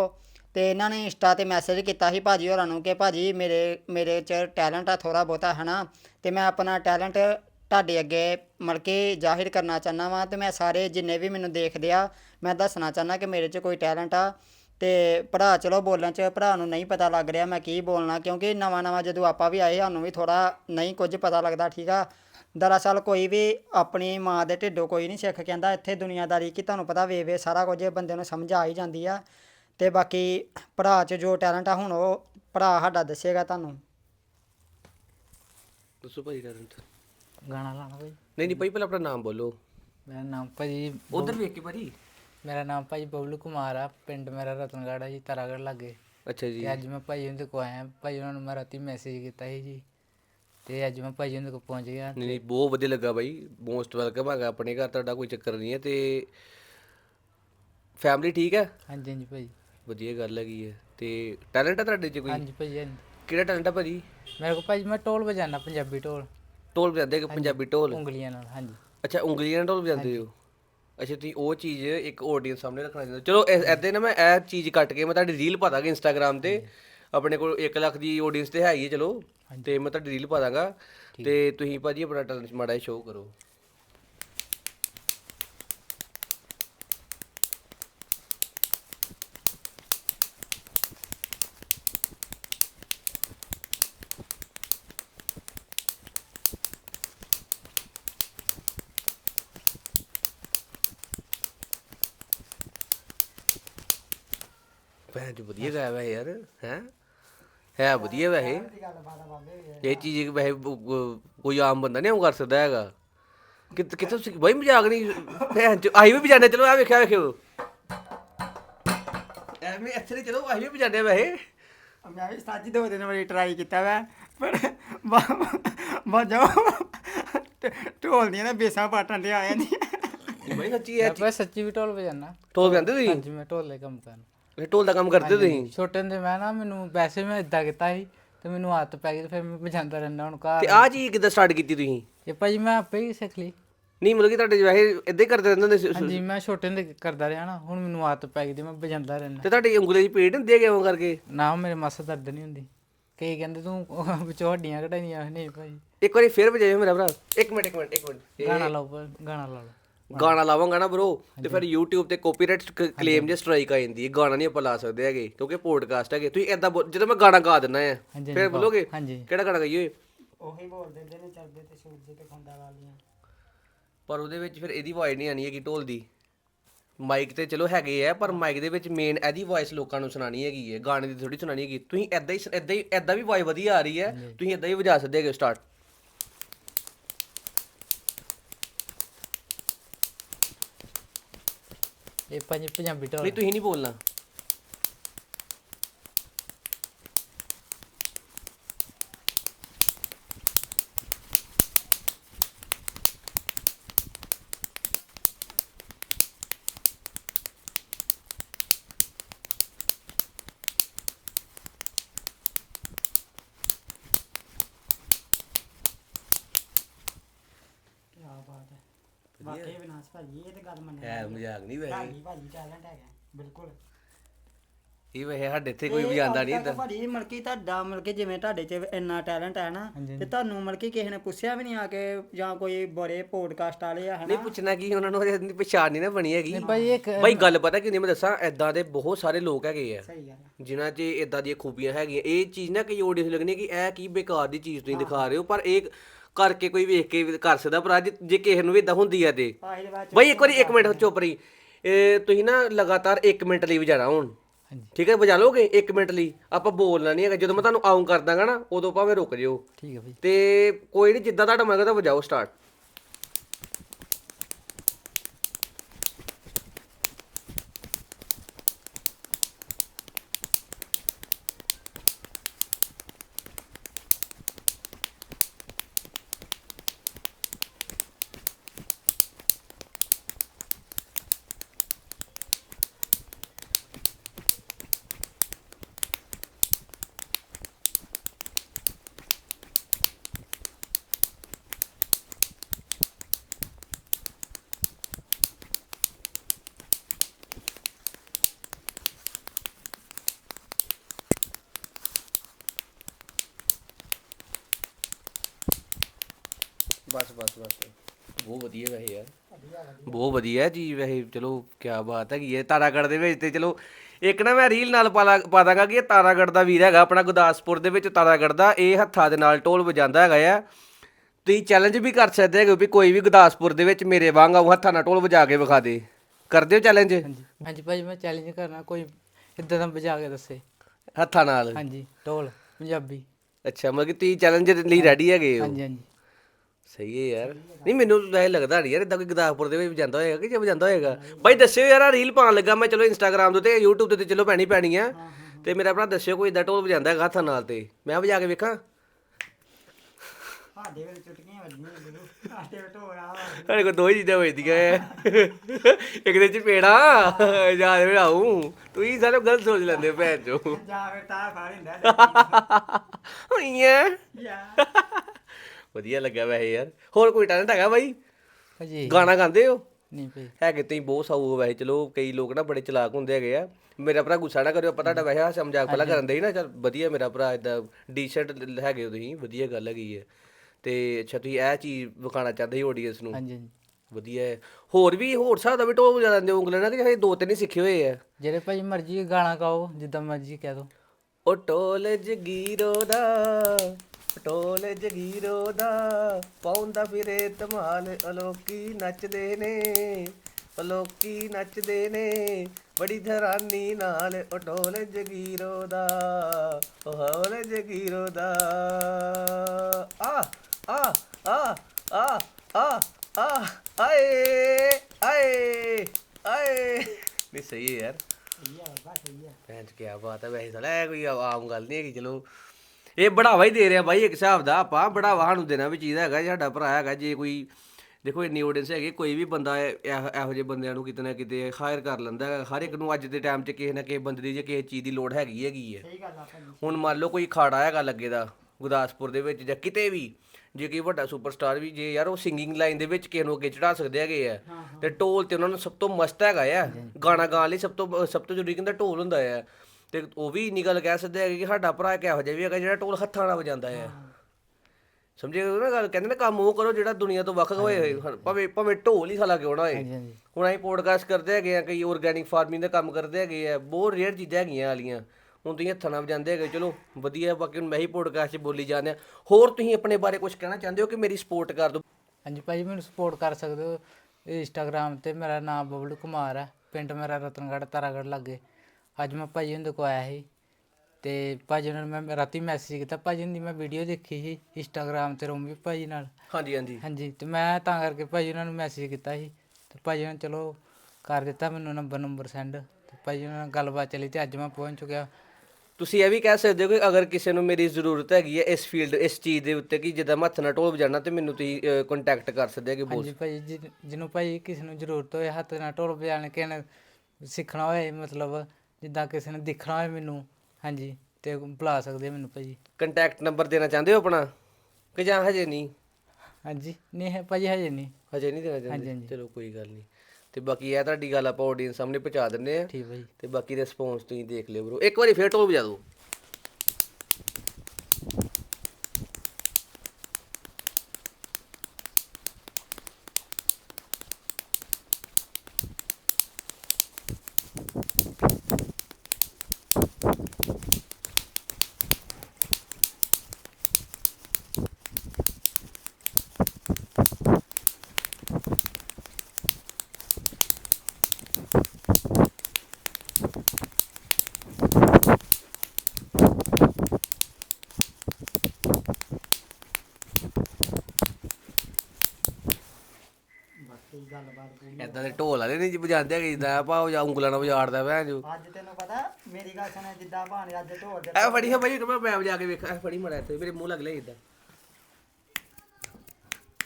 ਤੇ ਇਹਨਾਂ ਨੇ ਇੰਸਟਾ ਤੇ ਮੈਸੇਜ ਕੀਤਾ ਸੀ ਭਾਜੀ ਹੋਰਾਂ ਨੂੰ ਕਿ ਭਾਜੀ ਮੇਰੇ ਮੇਰੇ ਚ ਟੈਲੈਂਟ ਆ ਥੋੜਾ ਬਹੁਤਾ, ਹਨਾ? ਤੇ ਮੈਂ ਆਪਣਾ ਟੈਲੈਂਟ ਤੁਹਾਡੇ ਅੱਗੇ ਮਲ ਕੇ ਜ਼ਾਹਿਰ ਕਰਨਾ ਚਾਹੁੰਦਾ ਵਾਂ ਤੇ ਮੈਂ ਸਾਰੇ ਜਿੰਨੇ ਵੀ ਮੈਨੂੰ ਦੇਖਦੇ ਆ, ਮੈਂ ਦੱਸਣਾ ਚਾਹੁੰਦਾ ਕਿ ਮੇਰੇ 'ਚ ਕੋਈ ਟੈਲੈਂਟ ਆ ਤੇ ਭਰਾ ਚਲੋ ਬੋਲਣ 'ਚ ਭਰਾ ਨੂੰ ਨਹੀਂ ਪਤਾ ਲੱਗ ਰਿਹਾ ਮੈਂ ਕੀ ਬੋਲਣਾ, ਕਿਉਂਕਿ ਨਵਾਂ ਨਵਾਂ ਜਦੋਂ ਆਪਾਂ ਵੀ ਆਏ ਸਾਨੂੰ ਵੀ ਥੋੜਾ ਨਹੀਂ ਕੁਝ ਪਤਾ ਲੱਗਦਾ, ਠੀਕ ਆ? ਦਰਅਸਲ ਕੋਈ ਵੀ ਆਪਣੀ ਮਾਂ ਦੇ ਢਿੱਡੋਂ ਕੋਈ ਨਹੀਂ ਸਿੱਖ ਕਹਿੰਦਾ ਇੱਥੇ ਦੁਨੀਆਦਾਰੀ ਕੀ ਤੁਹਾਨੂੰ ਪਤਾ ਵੇ ਵੇ ਸਾਰਾ ਕੁਝ ਬੰਦੇ ਨੂੰ ਸਮਝ ਆ ਹੀ ਜਾਂਦੀ ਆ। ਤੇ ਬਾਕੀ ਭਰਾ 'ਚ ਜੋ ਟੈਲੈਂਟ ਆ ਹੁਣ ਉਹ ਭਰਾ ਸਾਡਾ ਦੱਸੇਗਾ ਤੁਹਾਨੂੰ। ਦੱਸੋ ਭਾਜੀ ਟੈਲੈਂਟ ਗਾਣਾ ਲਾਣਾ ਭਾਈ। ਨਹੀਂ ਨਹੀਂ ਭਾਈ ਪਹਿਲਾਂ ਆਪਣਾ ਨਾਮ ਬੋਲੋ। ਮੇਰਾ ਨਾਮ ਭਾਜੀ ਉਧਰ ਵੇਖ ਕੇ ਭਾਜੀ। ਮੇਰਾ ਨਾਮ ਭਾਜੀ ਬਬਲੂ ਕੁਮਾਰ ਆ ਪਿੰਡ ਮੇਰਾ ਰਤਨਗੜ੍ਹ ਆ ਜੀ ਤਾਰਾਗੜ੍ਹ ਲਾਗੇ। ਅੱਛਾ ਜੀ। ਤੇ ਅੱਜ ਮੈਂ ਭਾਜੀ ਉਹਨਾਂ ਦੇ ਕੋ ਆਇਆ ਭਾਜੀ ਉਹਨਾਂ ਨੂੰ ਮੈਂ ਰਾਤੀ ਮੈਸੇਜ ਕੀਤਾ ਸੀ ਜੀ। ਤੇ ਅੱਜ ਮੈਂ ਭਾਜੀ ਉਹਨਾਂ ਦੇ ਕੋ ਪਹੁੰਚ ਗਿਆ। ਨਹੀਂ ਨਹੀਂ ਬਹੁਤ ਵਧੀਆ ਲੱਗਾ ਬਾਈ ਮੋਸਟ ਵੈਲਕਮ ਹੈਗਾ ਆਪਣੇ ਘਰ ਤੁਹਾਡਾ ਕੋਈ ਚੱਕਰ ਨਹੀਂ ਹੈ ਤੇ ਫੈਮਿਲੀ ਠੀਕ ਹੈ? ਹਾਂਜੀ ਹਾਂਜੀ ਭਾਜੀ। ਵਧੀਆ ਗੱਲ ਹੈਗੀ ਹੈ। ਤੇ ਟੈਲੈਂਟ ਹੈ ਤੁਹਾਡੇ 'ਚ ਕੋਈ? ਹਾਂਜੀ ਭਾਜੀ ਹਾਂਜੀ। ਕਿਹੜਾ ਟੈਲੈਂਟ ਹੈ ਭਾਜੀ? ਮੇਰੇ ਕੋਲ ਭਾਜੀ ਮੈਂ ਢੋਲ ਵਜਾਣਾ ਪੰਜਾਬੀ ਢੋਲ। ਢੋਲ ਵਜਾਉਂਦੇ ਕਿ ਪੰਜਾਬੀ ਢੋਲ? ਉਂਗਲੀਆਂ ਨਾਲ ਹਾਂਜੀ। ਅੱਛਾ ਉਂਗਲੀਆਂ ਨਾਲ ਢੋਲ ਵਜਾਉਂਦੇ ਹੋ? ਅੱਛਾ ਤੁਸੀਂ ਉਹ ਚੀਜ਼ ਇੱਕ ਆਡੀਅנס ਸਾਹਮਣੇ ਰੱਖਣਾ ਚਾਹੁੰਦੇ ਹੋ। ਚਲੋ ਐਦਾਂ ਨਾ ਮੈਂ ਇਹ ਚੀਜ਼ ਕੱਟ ਕੇ ਮੈਂ ਤੁਹਾਡੀ ਰੀਲ ਪਾ ਦਾਂਗਾ ਇੰਸਟਾਗ੍ਰam ਤੇ। ਆਪਣੇ ਕੋਲ 1 ਲੱਖ ਦੀ ਆਡੀਅנס ਤੇ ਹੈ ਹੀ ਹੈ ਚਲੋ। ਤੇ ਮੈਂ ਤੁਹਾਡੀ ਰੀਲ ਪਾ ਦਾਂਗਾ। ਤੇ ਤੁਸੀਂ ਭਾਜੀ ਆਪਣਾ ਟੈਲੈਂਟ ਮਾੜਾ ਜਿਹਾ ਸ਼ੋਅ ਕਰੋ। ਭੈਣ ਜੀ ਵਧੀਆ ਗਾਇਆ ਵਾ ਯਾਰ ਹੈ? ਹੈ ਵਧੀਆ ਵੈਸੇ। ਇਹ ਚੀਜ਼ ਵੈਸੇ ਬ- ਬ- ਕੋਈ ਆਮ ਬੰਦਾ ਨਹੀਂ ਉਹ ਕਰ ਸਕਦਾ ਹੈਗਾ। ਕਿ ਕਿਤੇ ਤੁਸੀਂ ਬਈ ਮਜ਼ਾਕ ਨਹੀਂ ਭੈਣ ਚ ਆਈ ਵੀ ਵਜਾਣੇ ਚਲੋ ਆ ਵੇਖਿਆ ਵੇਖਿਓ। ਐਵੇਂ ਇੱਥੇ ਨਹੀਂ ਚਲੋ ਆਈ ਵੀ ਵਜਾਣੇ ਵੈਸੇ। ਮੈਂ ਵੀ ਸੱਚ ਦੋ ਦਿਨ ਵਾਰੀ ਟਰਾਈ ਕੀਤਾ ਵਾ ਪਰ ਬਾਜੋ ਢੋਲ ਦੀਆਂ ਨਾ ਬੇਸਾਂ ਪਾਟਣ ਤੇ ਆ ਜਾਂਦੀਆਂ। ਬਈ ਸੱਚੀ ਮੈਂ ਸੱਚੀ ਵੀ ਢੋਲ ਵਜਾਣਾ ਢੋਲ ਵਜਾਉਂਦੇ ਤੁਸੀਂ? ਹਾਂਜੀ ਮੈਂ ਢੋਲ ਕੰਮ ਕਰਨਾ। ਇਹ ਢੋਲ ਦਾ ਕੰਮ ਕਰਦੇ ਤੁਸੀਂ? ਛੋਟੇ ਹੁੰਦੇ ਮੈਂ ਨਾ ਮੈਨੂੰ ਵੈਸੇ ਮੈਂ ਇਦਾਂ ਕੀਤਾ ਸੀ ਤੇ ਮੈਨੂੰ ਆਦਤ ਪੈ ਗਈ ਤੇ ਫਿਰ ਮੈਂ ਵਜਾਉਂਦਾ ਰਹਿੰਦਾ ਹੁਣ ਤੇ ਘਰ ਆਹ ਚੀਜ਼ ਕਿੱਦਾਂ ਸਟਾਰਟ ਕੀਤੀ ਤੁਸੀਂ? ਇਹ ਭਾਜੀ ਮੈਂ ਆਪੇ ਹੀ ਸਿੱਖ ਲਈ। ਨਹੀਂ ਮਤਲਬ ਕਿ ਤੁਹਾਡੇ ਵੈਸੇ ਇਦਾਂ ਹੀ ਕਰਦੇ ਰਹਿੰਦੇ ਹੁੰਦੇ ਸੀ? ਹਾਂਜੀ ਮੈਂ ਛੋਟੇ ਹੁੰਦੇ ਕਰਦਾ ਰਿਹਾ ਨਾ ਹੁਣ ਮੈਨੂੰ ਆਦਤ ਪੈ ਗਈ ਤੇ ਮੈਂ ਵਜਾਉਂਦਾ ਰਹਿੰਦਾ। ਤੇ ਤੁਹਾਡੀ ਉਂਗਲੀ 'ਚ ਪੇੜ ਹੁੰਦੀ ਹੈ ਕਿਵੇਂ ਕਰਕੇ? ਨਾ ਮੇਰੇ ਮਾਸਾ ਦਰਦ ਨਹੀਂ ਹੁੰਦੀ। ਕਈ ਕਹਿੰਦੇ ਤੂੰ *laughs* ਵਿੱਚੋਂ ਹੱਡੀਆਂ ਕਢਾਈਆਂ ਨਹੀਂ ਭਾਜੀ। ਇੱਕ ਵਾਰੀ ਫੇਰ ਵਜਾਇਓ ਮੇਰਾ ਭਰਾ। ਇੱਕ ਮਿੰਟ ਇੱਕ ਮਿੰਟ ਇੱਕ ਮਿੰਟ। ਗਾਣਾ ਲਾਓ ਭਾਈ, ਗਾਣਾ ਲਾ ਲਓ। ਗਾਣਾ ਲਾਵਾਂਗਾ ਨਾ ਬ్రో ਤੇ ਫਿਰ YouTube ਤੇ ਕਾਪੀਰਾਈਟ ਕਲੇਮ ਜੇ ਸਟ੍ਰਾਈਕ ਆ ਜਾਂਦੀ ਹੈ ਗਾਣਾ ਨਹੀਂ ਆਪਾਂ ਲਾ ਸਕਦੇ ਹੈਗੇ ਕਿਉਂਕਿ ਪੋਡਕਾਸਟ ਹੈਗੇ। ਤੁਸੀਂ ਐਦਾਂ ਜਦੋਂ ਮੈਂ ਗਾਣਾ ਗਾ ਦਿੰਦਾ ਆ ਹਾਂਜੀ, ਫਿਰ ਬੋਲੋਗੇ? ਹਾਂਜੀ। ਕਿਹੜਾ ਗਾਣਾ ਗਾਈਏ? ਉਹੀ ਬੋਲ ਦਿੰਦੇ ਨੇ ਚੜਦੇ ਤੇ ਸੂਰਜ ਤੇ ਖੁੰਡਾ ਵਾਲੀਆਂ ਪਰ ਉਹਦੇ ਵਿੱਚ ਫਿਰ ਇਹਦੀ ਆਵਾਜ਼ ਨਹੀਂ ਆਣੀ ਹੈਗੀ ਢੋਲ ਦੀ ਮਾਈਕ ਤੇ ਚਲੋ ਹੈਗੇ ਆ ਪਰ ਮਾਈਕ ਦੇ ਵਿੱਚ ਮੇਨ ਇਹਦੀ ਵੌਇਸ ਲੋਕਾਂ ਨੂੰ ਸੁਣਾਣੀ ਹੈਗੀ ਹੈ ਗਾਣੇ ਦੀ ਥੋੜੀ ਸੁਣਾਣੀ ਹੈਗੀ। ਤੁਸੀਂ ਐਦਾਂ ਹੀ ਐਦਾਂ ਹੀ ਐਦਾਂ ਵੀ ਆਵਾਜ਼ ਵਧੀਆ ਆ ਰਹੀ ਹੈ ਤੁਸੀਂ ਐਦਾਂ ਹੀ ਵਜਾ ਸਕਦੇ ਹੈਗੇ ਸਟਾਰਟ ਇਹ ਭਾਜੀ ਪੰਜਾਬੀ ਢੋਲ। ਨਹੀਂ ਤੁਸੀਂ ਨਹੀਂ ਬੋਲਣਾ ਕੀ ਬਾਤ ਹੈ ਵਾਕਈ ਵਿਨਾਸ਼ ਭਾਜੀ ਇਹ ਤੇ ਗੱਲ ਮੰਨਣੀ ਹੈ ਮਜ਼ਾਕ ਨਹੀਂ ਵੈਸੇ। ਹੈਗੀ ਭਾਜੀ ਟੈਲੈਂਟ ਹੈਗਾ ਬਿਲਕੁਲ। ਇਹ ਵੈਸੇ ਸਾਡੇ ਇੱਥੇ ਕੋਈ ਵਜਾਉਂਦਾ ਨਹੀਂ ਇਦਾਂ ਭਾਜੀ ਮਲਕੀ ਤੁਹਾਡਾ ਮਲਕੀ ਜਿਵੇਂ ਤੁਹਾਡੇ 'ਚ ਇੰਨਾ ਟੈਲੈਂਟ ਹੈ ਨਾ ਤੇ ਤੁਹਾਨੂੰ ਮਲਕੀ ਕਿਸੇ ਨੇ ਪੁੱਛਿਆ ਵੀ ਨਹੀਂ ਆ ਕੇ ਜਾਂ ਕੋਈ ਬੜੇ ਪੋਡਕਾਸਟ ਵਾਲੇ ਆ ਨਹੀਂ ਹਨਾ? ਪੁੱਛਣਾ ਕੀ ਉਹਨਾਂ ਨੂੰ ਇਹਦੀ ਪਛਾਣ ਨਹੀਂ ਨਾ ਬਣੀ ਹੈਗੀ। ਭਾਜੀ ਇੱਕ ਬਾਈ ਗੱਲ ਪਤਾ ਕਿ ਨਹੀਂ ਮੈਂ ਦੱਸਾਂ ਐਦਾਂ ਦੇ ਬਹੁਤ ਸਾਰੇ ਲੋਕ ਹੈਗੇ ਆ। ਸਹੀ ਗੱਲ ਹੈ ਜਿਨ੍ਹਾਂ 'ਚ ਇਦਾਂ ਦੀਆਂ ਖੂਬੀਆਂ ਹੈਗੀਆਂ। ਇਹ ਚੀਜ਼ ਨਾ ਕਈ ਆਡੀਅנס ਲੱਗਣੀ ਕਿ ਇਹ ਕੀ ਬੇਕਾਰ ਦੀ ਚੀਜ਼ ਤੁਸੀਂ ਦਿਖਾ ਰਹੇ ਹੋ ਪਰ ਇਹ ਕਰਕੇ ਕੋਈ ਵੇਖ ਕੇ ਵੀ ਕਰ ਸਕਦਾ ਪਰ ਅੱਜ ਜੇ ਕਿਸੇ ਨੂੰ ਵੀ ਇਦਾਂ ਹੁੰਦੀ ਆ ਤੇ। ਆਹੀ ਦੇ ਬਾਅਦ ਬਾਈ ਇੱਕ ਵਾਰੀ 1 ਮਿੰਟ ਚੁੱਪ ਰਹੀ। ਇਹ ਤੁਸੀਂ ਨਾ ਲਗਾਤਾਰ 1 ਮਿੰਟ ਲਈ ਵਜਾਣਾ ਹੁਣ। ਹਾਂਜੀ। ਠੀਕ ਹੈ ਵਜਾ ਲੋਗੇ 1 ਮਿੰਟ ਲਈ? ਆਪਾਂ ਬੋਲਣਾ ਨਹੀਂ ਹੈਗਾ। ਜਦੋਂ ਮੈਂ ਤੁਹਾਨੂੰ ਆਉਂ ਕਰ ਦਾਂਗਾ ਨਾ ਉਦੋਂ ਭਾਵੇਂ ਰੁਕ ਜਿਓ। ਠੀਕ ਹੈ ਭਾਜੀ ਤੇ ਕੋਈ ਨਹੀਂ ਜਿੱਦਾਂ ਤੁਹਾਡਾ ਮਨ ਕਰਦਾ ਵਜਾਓ ਸਟਾਰਟ ਬਸ ਬਸ ਬਸ। ਬਹੁਤ ਵਧੀਆ ਵੈਸੇ ਯਾਰ। ਬਹੁਤ ਵਧੀਆ ਜੀ ਵੈਸੇ ਚਲੋ ਕੀ ਬਾਤ ਹੈਗੀ ਹੈ। ਤਾਰਾਗੜ ਦੇ ਵਿੱਚ ਤੇ ਚਲੋ ਇੱਕ ਨਾ ਮੈਂ ਰੀਲ ਨਾਲ ਪਾ ਦਾਂਗਾ ਕਿ ਇਹ ਤਾਰਾਗੜ ਦਾ ਵੀਰ ਹੈਗਾ ਆਪਣਾ ਗੁਰਦਾਸਪੁਰ ਦੇ ਵਿੱਚ। ਤਾਰਾਗੜ ਦਾ ਇਹ ਹੱਥਾਂ ਦੇ ਨਾਲ ਢੋਲ ਵਜਾਉਂਦਾ ਹੈਗਾ ਆ। ਤੁਸੀਂ ਚੈਲੰਜ ਵੀ ਕਰ ਸਕਦੇ ਹੈਗੇ ਵੀ ਕੋਈ ਵੀ ਗੁਰਦਾਸਪੁਰ ਦੇ ਵਿੱਚ ਮੇਰੇ ਵਾਂਗ ਉਹ ਹੱਥਾਂ ਨਾਲ ਢੋਲ ਵਜਾ ਕੇ ਵਿਖਾ ਦੇ। ਕਰਦੇ ਹੋ ਚੈਲੰਜ ਹਾਂਜੀ। ਹਾਂਜੀ ਭਾਜੀ ਮੈਂ ਚੈਲੰਜ ਕਰਨਾ ਕੋਈ ਇਦਾਂ ਦਾ ਵਜਾ ਕੇ ਦੱਸੇ। ਹੱਥਾਂ ਨਾਲ? ਹਾਂਜੀ ਢੋਲ ਪੰਜਾਬੀ। ਅੱਛਾ ਮਤਲਬ ਕਿ ਤੁਸੀਂ ਚੈਲੰਜ ਲਈ ਰੈਡੀ ਹੈਗੇ ਹੋ? ਹਾਂਜੀ ਹਾਂਜੀ। ਸਹੀ ਹੈ ਯਾਰ। ਨਹੀਂ ਮੈਨੂੰ ਵੈਸੇ ਲੱਗਦਾ ਨਹੀਂ ਯਾਰ ਇਦਾਂ ਕੋਈ ਗੁਰਦਾਸਪੁਰ ਦੇ ਵਿੱਚ ਜਾਂਦਾ ਹੋਏਗਾ ਕਿ ਜੇ ਜਾਂਦਾ ਹੋਏਗਾ। ਬਾਈ ਦੱਸਿਓ ਯਾਰ ਰੀਲ ਪਾਉਣ ਲੱਗਾ ਮੈਂ ਚਲੋ ਇੰਸਟਾਗ੍ਰam ਦੇ ਉੱਤੇ YouTube ਦੇ ਉੱਤੇ ਚਲੋ ਪੈਣੀ ਪੈਣੀ ਆ। ਤੇ ਮੇਰਾ ਭਰਾ ਦੱਸਿਓ ਕੋਈ ਇਦਾਂ ਢੋਲ ਵਜਾਉਂਦਾ ਹੈਗਾ ਹੱਥਾਂ ਨਾਲ ਤੇ। ਮੈਂ ਵਜਾ ਕੇ ਵੇਖਾਂ। ਸਾਡੇ ਵੇਲੇ ਚੁਟਕੀਆਂ ਵੱਜੀਆਂ ਗੁਰੂ। ਸਾਡੇ ਵੇਲੇ ਢੋਲਾ ਸਾਡੇ ਕੋਲ ਦੋ ਹੀ ਚੀਜ਼ਾਂ ਵੱਜਦੀਆਂ ਐ। ਇੱਕ ਦੇ ਚ ਪੇੜਾ ਯਾਦ ਵਜਾਉ ਤੂੰ ਹੀ ਸਾਰੇ ਗਲਤ ਸੋਚ ਲੈਂਦੇ ਹੋ ਭੈਣ ਚੋ ਜਾ ਫਿਰ ਤਾਂ ਫਾੜ ਹੁੰਦਾ ਹੋਈਆਂ ਯਾ। ਵਧੀਆ ਲੱਗਾ ਵੈਸੇ ਯਾਰ। ਹੋਰ ਕੋਈ ਟੈਲੈਂਟ ਹੈਗਾ ਬਾਈ? ਭਾਜੀ ਗਾਣਾ ਗਾਉਂਦੇ ਹੋ? ਨਹੀਂ ਭਾਈ। ਹੈਗੇ ਤੇ ਬਹੁਤ ਸਾਊ ਵੈਸੇ ਚਲੋ ਕਈ ਲੋਕ ਨਾ ਬੜੇ ਚਲਾਕ ਹੁੰਦੇ ਹੈਗੇ ਆ। ਮੇਰਾ ਭਰਾ ਗੁੱਸਾ ਨਾ ਕਰਿਓ ਆਪਾਂ ਤੁਹਾਡਾ ਵੈਸੇ ਹਾਸਾ ਮਜ਼ਾਕ ਪਹਿਲਾਂ ਕਰਨ ਦੇ ਹੀ ਨਾ ਚਲ ਵਧੀਆ ਮੇਰਾ ਭਰਾ ਇਦਾਂ ਡੀਸ਼ਰਟ ਹੈਗੇ ਹੋ ਤੁਸੀਂ ਵਧੀਆ ਗੱਲ ਹੈਗੀ ਹੈ ਤੇ ਅੱਛਾ ਤੁਸੀਂ ਇਹ ਚੀਜ਼ ਵਿਖਾਣਾ ਚਾਹੁੰਦੇ ਸੀ ਆਡੀਅנס ਨੂੰ? ਹਾਂਜੀ ਹਾਂਜੀ। ਵਧੀਆ ਹੈ। ਹੋਰ ਵੀ ਹੋਰ ਹਿਸਾਬ ਦਾ ਵੀ ਟੋਪ ਲੈਂਦੇ ਹੋ ਉਂਗਲਾਂ ਨਾਲ ਕਿ ਹਜੇ ਦੋ ਤਿੰਨ ਹੀ ਸਿੱਖੇ ਹੋਏ ਆ? ਜਿਹੜੇ ਭਾਈ ਮਰਜ਼ੀ ਗਾਣਾ ਗਾਓ ਜਿੱਦਾਂ ਮਰਜ਼ੀ ਕਹਿ ਦੋ। ਉਹ ਟੋਲ ਜਗੀਰੋ ਦਾ ਟੋਲ ਜਗੀਰੋ ਦਾ ਪਾਉਂਦਾ ਫਿਰੇ ਧਮਾਲ ਅਲੋਕੀ ਨੱਚਦੇ ਨੇ ਅਲੋਕੀ ਨੱਚਦੇ ਨੇ ਬੜੀ ਧਰਾਨੀ ਨਾਲ ਟੋਲ ਜਗੀਰੋ ਦਾ ਉਹ ਹੌਲ ਜਗੀਰੋ ਦਾ। ਆ ਆ ਆ ਆ ਆ ਆ ਆਏ ਆਏ ਆਏ। ਨਹੀਂ ਸਹੀ ਹੈ ਯਾਰ। ਭੈਣ ਚ ਕਿਆ ਬਾਤ ਹੈ ਵੈਸੇ ਇਹ ਕੋਈ ਆਮ ਗੱਲ ਨਹੀਂ ਹੈਗੀ ਚਲੋ। ਇਹ ਬੜਾਵਾ ਹੀ ਦੇ ਰਿਹਾ ਬਾਈ ਇੱਕ ਹਿਸਾਬ ਦਾ ਆਪਾਂ। ਬੜਾਵਾ ਸਾਨੂੰ ਦੇਣਾ ਵੀ ਚੀਜ਼ ਹੈਗਾ ਸਾਡਾ ਭਰਾ ਹੈਗਾ ਜੇ ਕੋਈ ਦੇਖੋ ਇੰਨੀ ਆਡੀਅנס ਹੈਗੀ ਕੋਈ ਵੀ ਬੰਦਾ ਇਹ- ਜਿਹੇ ਬੰਦਿਆਂ ਨੂੰ ਕਿਤੇ ਨਾ ਕਿਤੇ ਹਾਇਰ ਕਰ ਲੈਂਦਾ ਹੈਗਾ। ਹਰ ਇੱਕ ਨੂੰ ਅੱਜ ਦੇ ਟਾਈਮ 'ਚ ਕਿਸੇ ਨਾ ਕਿਸੇ ਬੰਦੇ ਦੀ ਜੇ ਕਿਸੇ ਚੀਜ਼ ਦੀ ਲੋੜ ਹੈਗੀ ਹੈਗੀ ਹੈ। ਹੁਣ ਮੰਨ ਲਓ ਕੋਈ ਖਾੜਾ ਹੈਗਾ ਲੱਗੇ ਦਾ ਗੁਰਦਾਸਪੁਰ ਦੇ ਵਿੱਚ ਜਾਂ ਕਿਤੇ ਵੀ ਜੇ ਕੋਈ ਵੱਡਾ ਸੁਪਰਸਟਾਰ ਵੀ ਜੇ ਯਾਰ ਉਹ ਸਿੰਗਿੰਗ ਲਾਈਨ ਦੇ ਵਿੱਚ ਕਿਸੇ ਨੂੰ ਅੱਗੇ ਚੜਾ ਸਕਦੇ ਹੈਗੇ ਆ ਤੇ ਢੋਲ ਤੇ ਉਹਨਾਂ ਨੂੰ ਸਭ ਤੋਂ ਮਸਤ ਹੈਗਾ ਆ। ਗਾਣਾ ਗਾਉਣ ਲਈ ਸਭ ਤੋਂ ਸਭ ਤੋਂ ਜ਼ਰੂਰੀ ਕਹਿੰਦਾ ਢੋਲ ਹੁੰਦਾ ਆ। ਤੇ ਉਹ ਵੀ ਇੰਨੀ ਗੱਲ ਕਹਿ ਸਕਦੇ ਹੈਗੇ ਕਿ ਸਾਡਾ ਭਰਾ ਇੱਕ ਇਹੋ ਜਿਹਾ ਵੀ ਹੈਗਾ ਜਿਹੜਾ ਢੋਲ ਹੱਥਾਂ ਨਾਲ ਵਜਾਉਂਦਾ ਆ। ਸਮਝੇ ਨਾ ਗੱਲ? ਕਹਿੰਦੇ ਨੇ ਕੰਮ ਉਹ ਕਰੋ ਜਿਹੜਾ ਦੁਨੀਆ ਤੋਂ ਵੱਖ ਹੋਏ। ਹੋਏ ਹਨ। ਭਾਵੇਂ ਭਾਵੇਂ ਢੋਲ ਹੀ ਸਾਲਾ ਕਿਉਂ ਨਾ ਹੋਏ। ਹਾਂਜੀ ਹੁਣ ਅਸੀਂ ਪੋਡਕਾਸਟ ਕਰਦੇ ਹੈਗੇ ਆ ਕਈ ਆਰਗੈਨਿਕ ਫਾਰਮਿੰਗ ਦਾ ਕੰਮ ਕਰਦੇ ਹੈਗੇ ਆ। ਬਹੁਤ ਰੇਅਰ ਚੀਜ਼ਾਂ ਹੈਗੀਆਂ ਵਾਲੀਆਂ। ਹੁਣ ਤੁਸੀਂ ਹੱਥਾਂ ਨਾਲ ਵਜਾਉਂਦੇ ਹੈਗੇ ਚਲੋ ਵਧੀਆ ਬਾਕੀ ਹੁਣ ਮੈਂ ਹੀ ਪੋਡਕਾਸਟ 'ਚ ਬੋਲੀ ਜਾਂਦੇ ਆ ਹੋਰ ਤੁਸੀਂ ਆਪਣੇ ਬਾਰੇ ਕੁਝ ਕਹਿਣਾ ਚਾਹੁੰਦੇ ਹੋ ਕਿ ਮੇਰੀ ਸਪੋਰਟ ਕਰ ਦਿਓ? ਹਾਂਜੀ ਭਾਈ ਮੈਨੂੰ ਸਪੋਰਟ ਕਰ ਸਕਦੇ ਹੋ। ਇੰਸਟਾਗ੍ਰam ਤੇ ਮੇਰਾ ਨਾਮ ਬਬਲੂ ਕੁਮਾਰ ਹੈ ਪਿੰਡ ਮੇਰਾ ਰਤਨਗੜ੍ਹ ਤਾਰਾਗੜ੍ਹ ਲਾਗੇ। ਅੱਜ ਮੈਂ ਭਾਜੀ ਹੁੰਦੇ ਕੋ ਆਇਆ ਸੀ ਤੇ ਭਾਜੀ ਨਾਲ ਮੈਂ ਰਾਤੀ ਮੈਸੇਜ ਕੀਤਾ ਭਾਜੀ ਦੀ ਮੈਂ ਵੀਡੀਓ ਦੇਖੀ ਸੀ ਇੰਸਟਾਗ੍ਰam ਤੇ ਰੋਮੀ ਭਾਜੀ ਨਾਲ। ਹਾਂਜੀ ਹਾਂਜੀ। ਹਾਂਜੀ ਤੇ ਮੈਂ ਤਾਂ ਕਰਕੇ ਭਾਜੀ ਉਹਨਾਂ ਨੂੰ ਮੈਸੇਜ ਕੀਤਾ ਸੀ ਤੇ ਭਾਜੀ ਨੇ ਚਲੋ ਕਰ ਦਿੱਤਾ ਮੈਨੂੰ ਨੰਬਰ ਨੰਬਰ ਸੈਂਡ ਤੇ ਭਾਜੀ ਨਾਲ ਗੱਲਬਾਤ ਚੱਲੀ ਤੇ ਅੱਜ ਮੈਂ ਪਹੁੰਚ ਚੁੱਕਿਆ। ਤੁਸੀਂ ਇਹ ਵੀ ਕਹਿ ਸਕਦੇ ਹੋ ਕਿ ਅਗਰ ਕਿਸੇ ਨੂੰ ਮੇਰੀ ਜ਼ਰੂਰਤ ਹੈਗੀ ਹੈ ਇਸ ਫੀਲਡ ਇਸ ਚੀਜ਼ ਦੇ ਉੱਤੇ ਕਿ ਜਿੱਦਾਂ ਮੈਂ ਹੱਥ ਨਾਲ ਢੋਲ ਵਜਾਣਾ ਤੇ ਮੈਨੂੰ ਤੁਸੀਂ ਕੰਟੈਕਟ ਕਰ ਸਕਦੇ ਹੈਗੇ ਬੋਲ ਹਾਂਜੀ ਭਾਈ ਜਿ- ਜਿਹਨੂੰ ਭਾਈ ਕਿਸੇ ਨੂੰ ਜ਼ਰੂਰਤ ਹੋਏ ਹੱਥ ਨਾਲ ਢੋਲ ਵਜਾਣ ਕੇ ਨਾ ਸਿੱਖਣਾ ਹੋਏ ਮਤਲਬ ਜਿੱਦਾਂ ਕਿਸੇ ਨੇ ਦੇਖਣਾ ਹੋਵੇ ਮੈਨੂੰ ਹਾਂਜੀ ਤੇ ਬੁਲਾ ਸਕਦੇ ਮੈਨੂੰ ਭਾਜੀ। ਕੰਟੈਕਟ ਨੰਬਰ ਦੇਣਾ ਚਾਹੁੰਦੇ ਹੋ ਆਪਣਾ? ਕਿ ਜਾਂ ਹਜੇ ਨਹੀਂ? ਹਾਂਜੀ ਨਹੀਂ ਹੈ ਭਾਜੀ ਹਜੇ ਨਹੀਂ। ਹਜੇ ਨਹੀਂ ਦੇਣਾ ਚਾਹੁੰਦੇ? ਹਾਂਜੀ। ਚਲੋ ਕੋਈ ਗੱਲ ਨਹੀਂ। ਤੇ ਬਾਕੀ ਇਹ ਤੁਹਾਡੀ ਗੱਲ ਆਪਾਂ ਆਡੀਅੰਸ ਸਾਹਮਣੇ ਪਹੁੰਚਾ ਦਿੰਦੇ ਆ। ਠੀਕ ਭਾਜੀ। ਤੇ ਬਾਕੀ ਰਿਸਪੌਂਸ ਤੁਸੀਂ ਦੇਖ ਲਿਓ ਬ్రో ਇੱਕ ਵਾਰੀ ਫੇਰ ਤੋਂ ਵਜਾ ਦਿਓ। ਬਾਕੀ ਗੱਲਬਾਤ ਪੂਰੀ ਐਦਾਂ ਦੇ ਢੋਲ ਵਾਲੇ ਨਹੀਂ ਵਜਾਉਂਦੇ ਹੈਗੇ ਜਿੱਦਾਂ ਜਾਂ ਉਂਗਲਾਂ ਨਾਲ ਵਜਾੜਦਾ ਭੈਣ ਜੋ। ਅੱਜ ਤੈਨੂੰ ਪਤਾ ਮੇਰੀ ਗੱਲ ਸੁਣ ਜਿੱਦਾਂ ਭਾਣੇ ਅੱਜ ਢੋਲ ਦੇ ਐ ਫੜੀ ਹੈ ਭਾਈ ਕਿ ਮੈਂ ਮੈਂ ਵਜਾ ਕੇ ਵੇਖਾਂ ਐ ਫੜੀ ਮੜਾ ਇੱਥੇ ਮੇਰੇ ਮੂੰਹ ਲੱਗ ਲਿਆ ਇਦਾਂ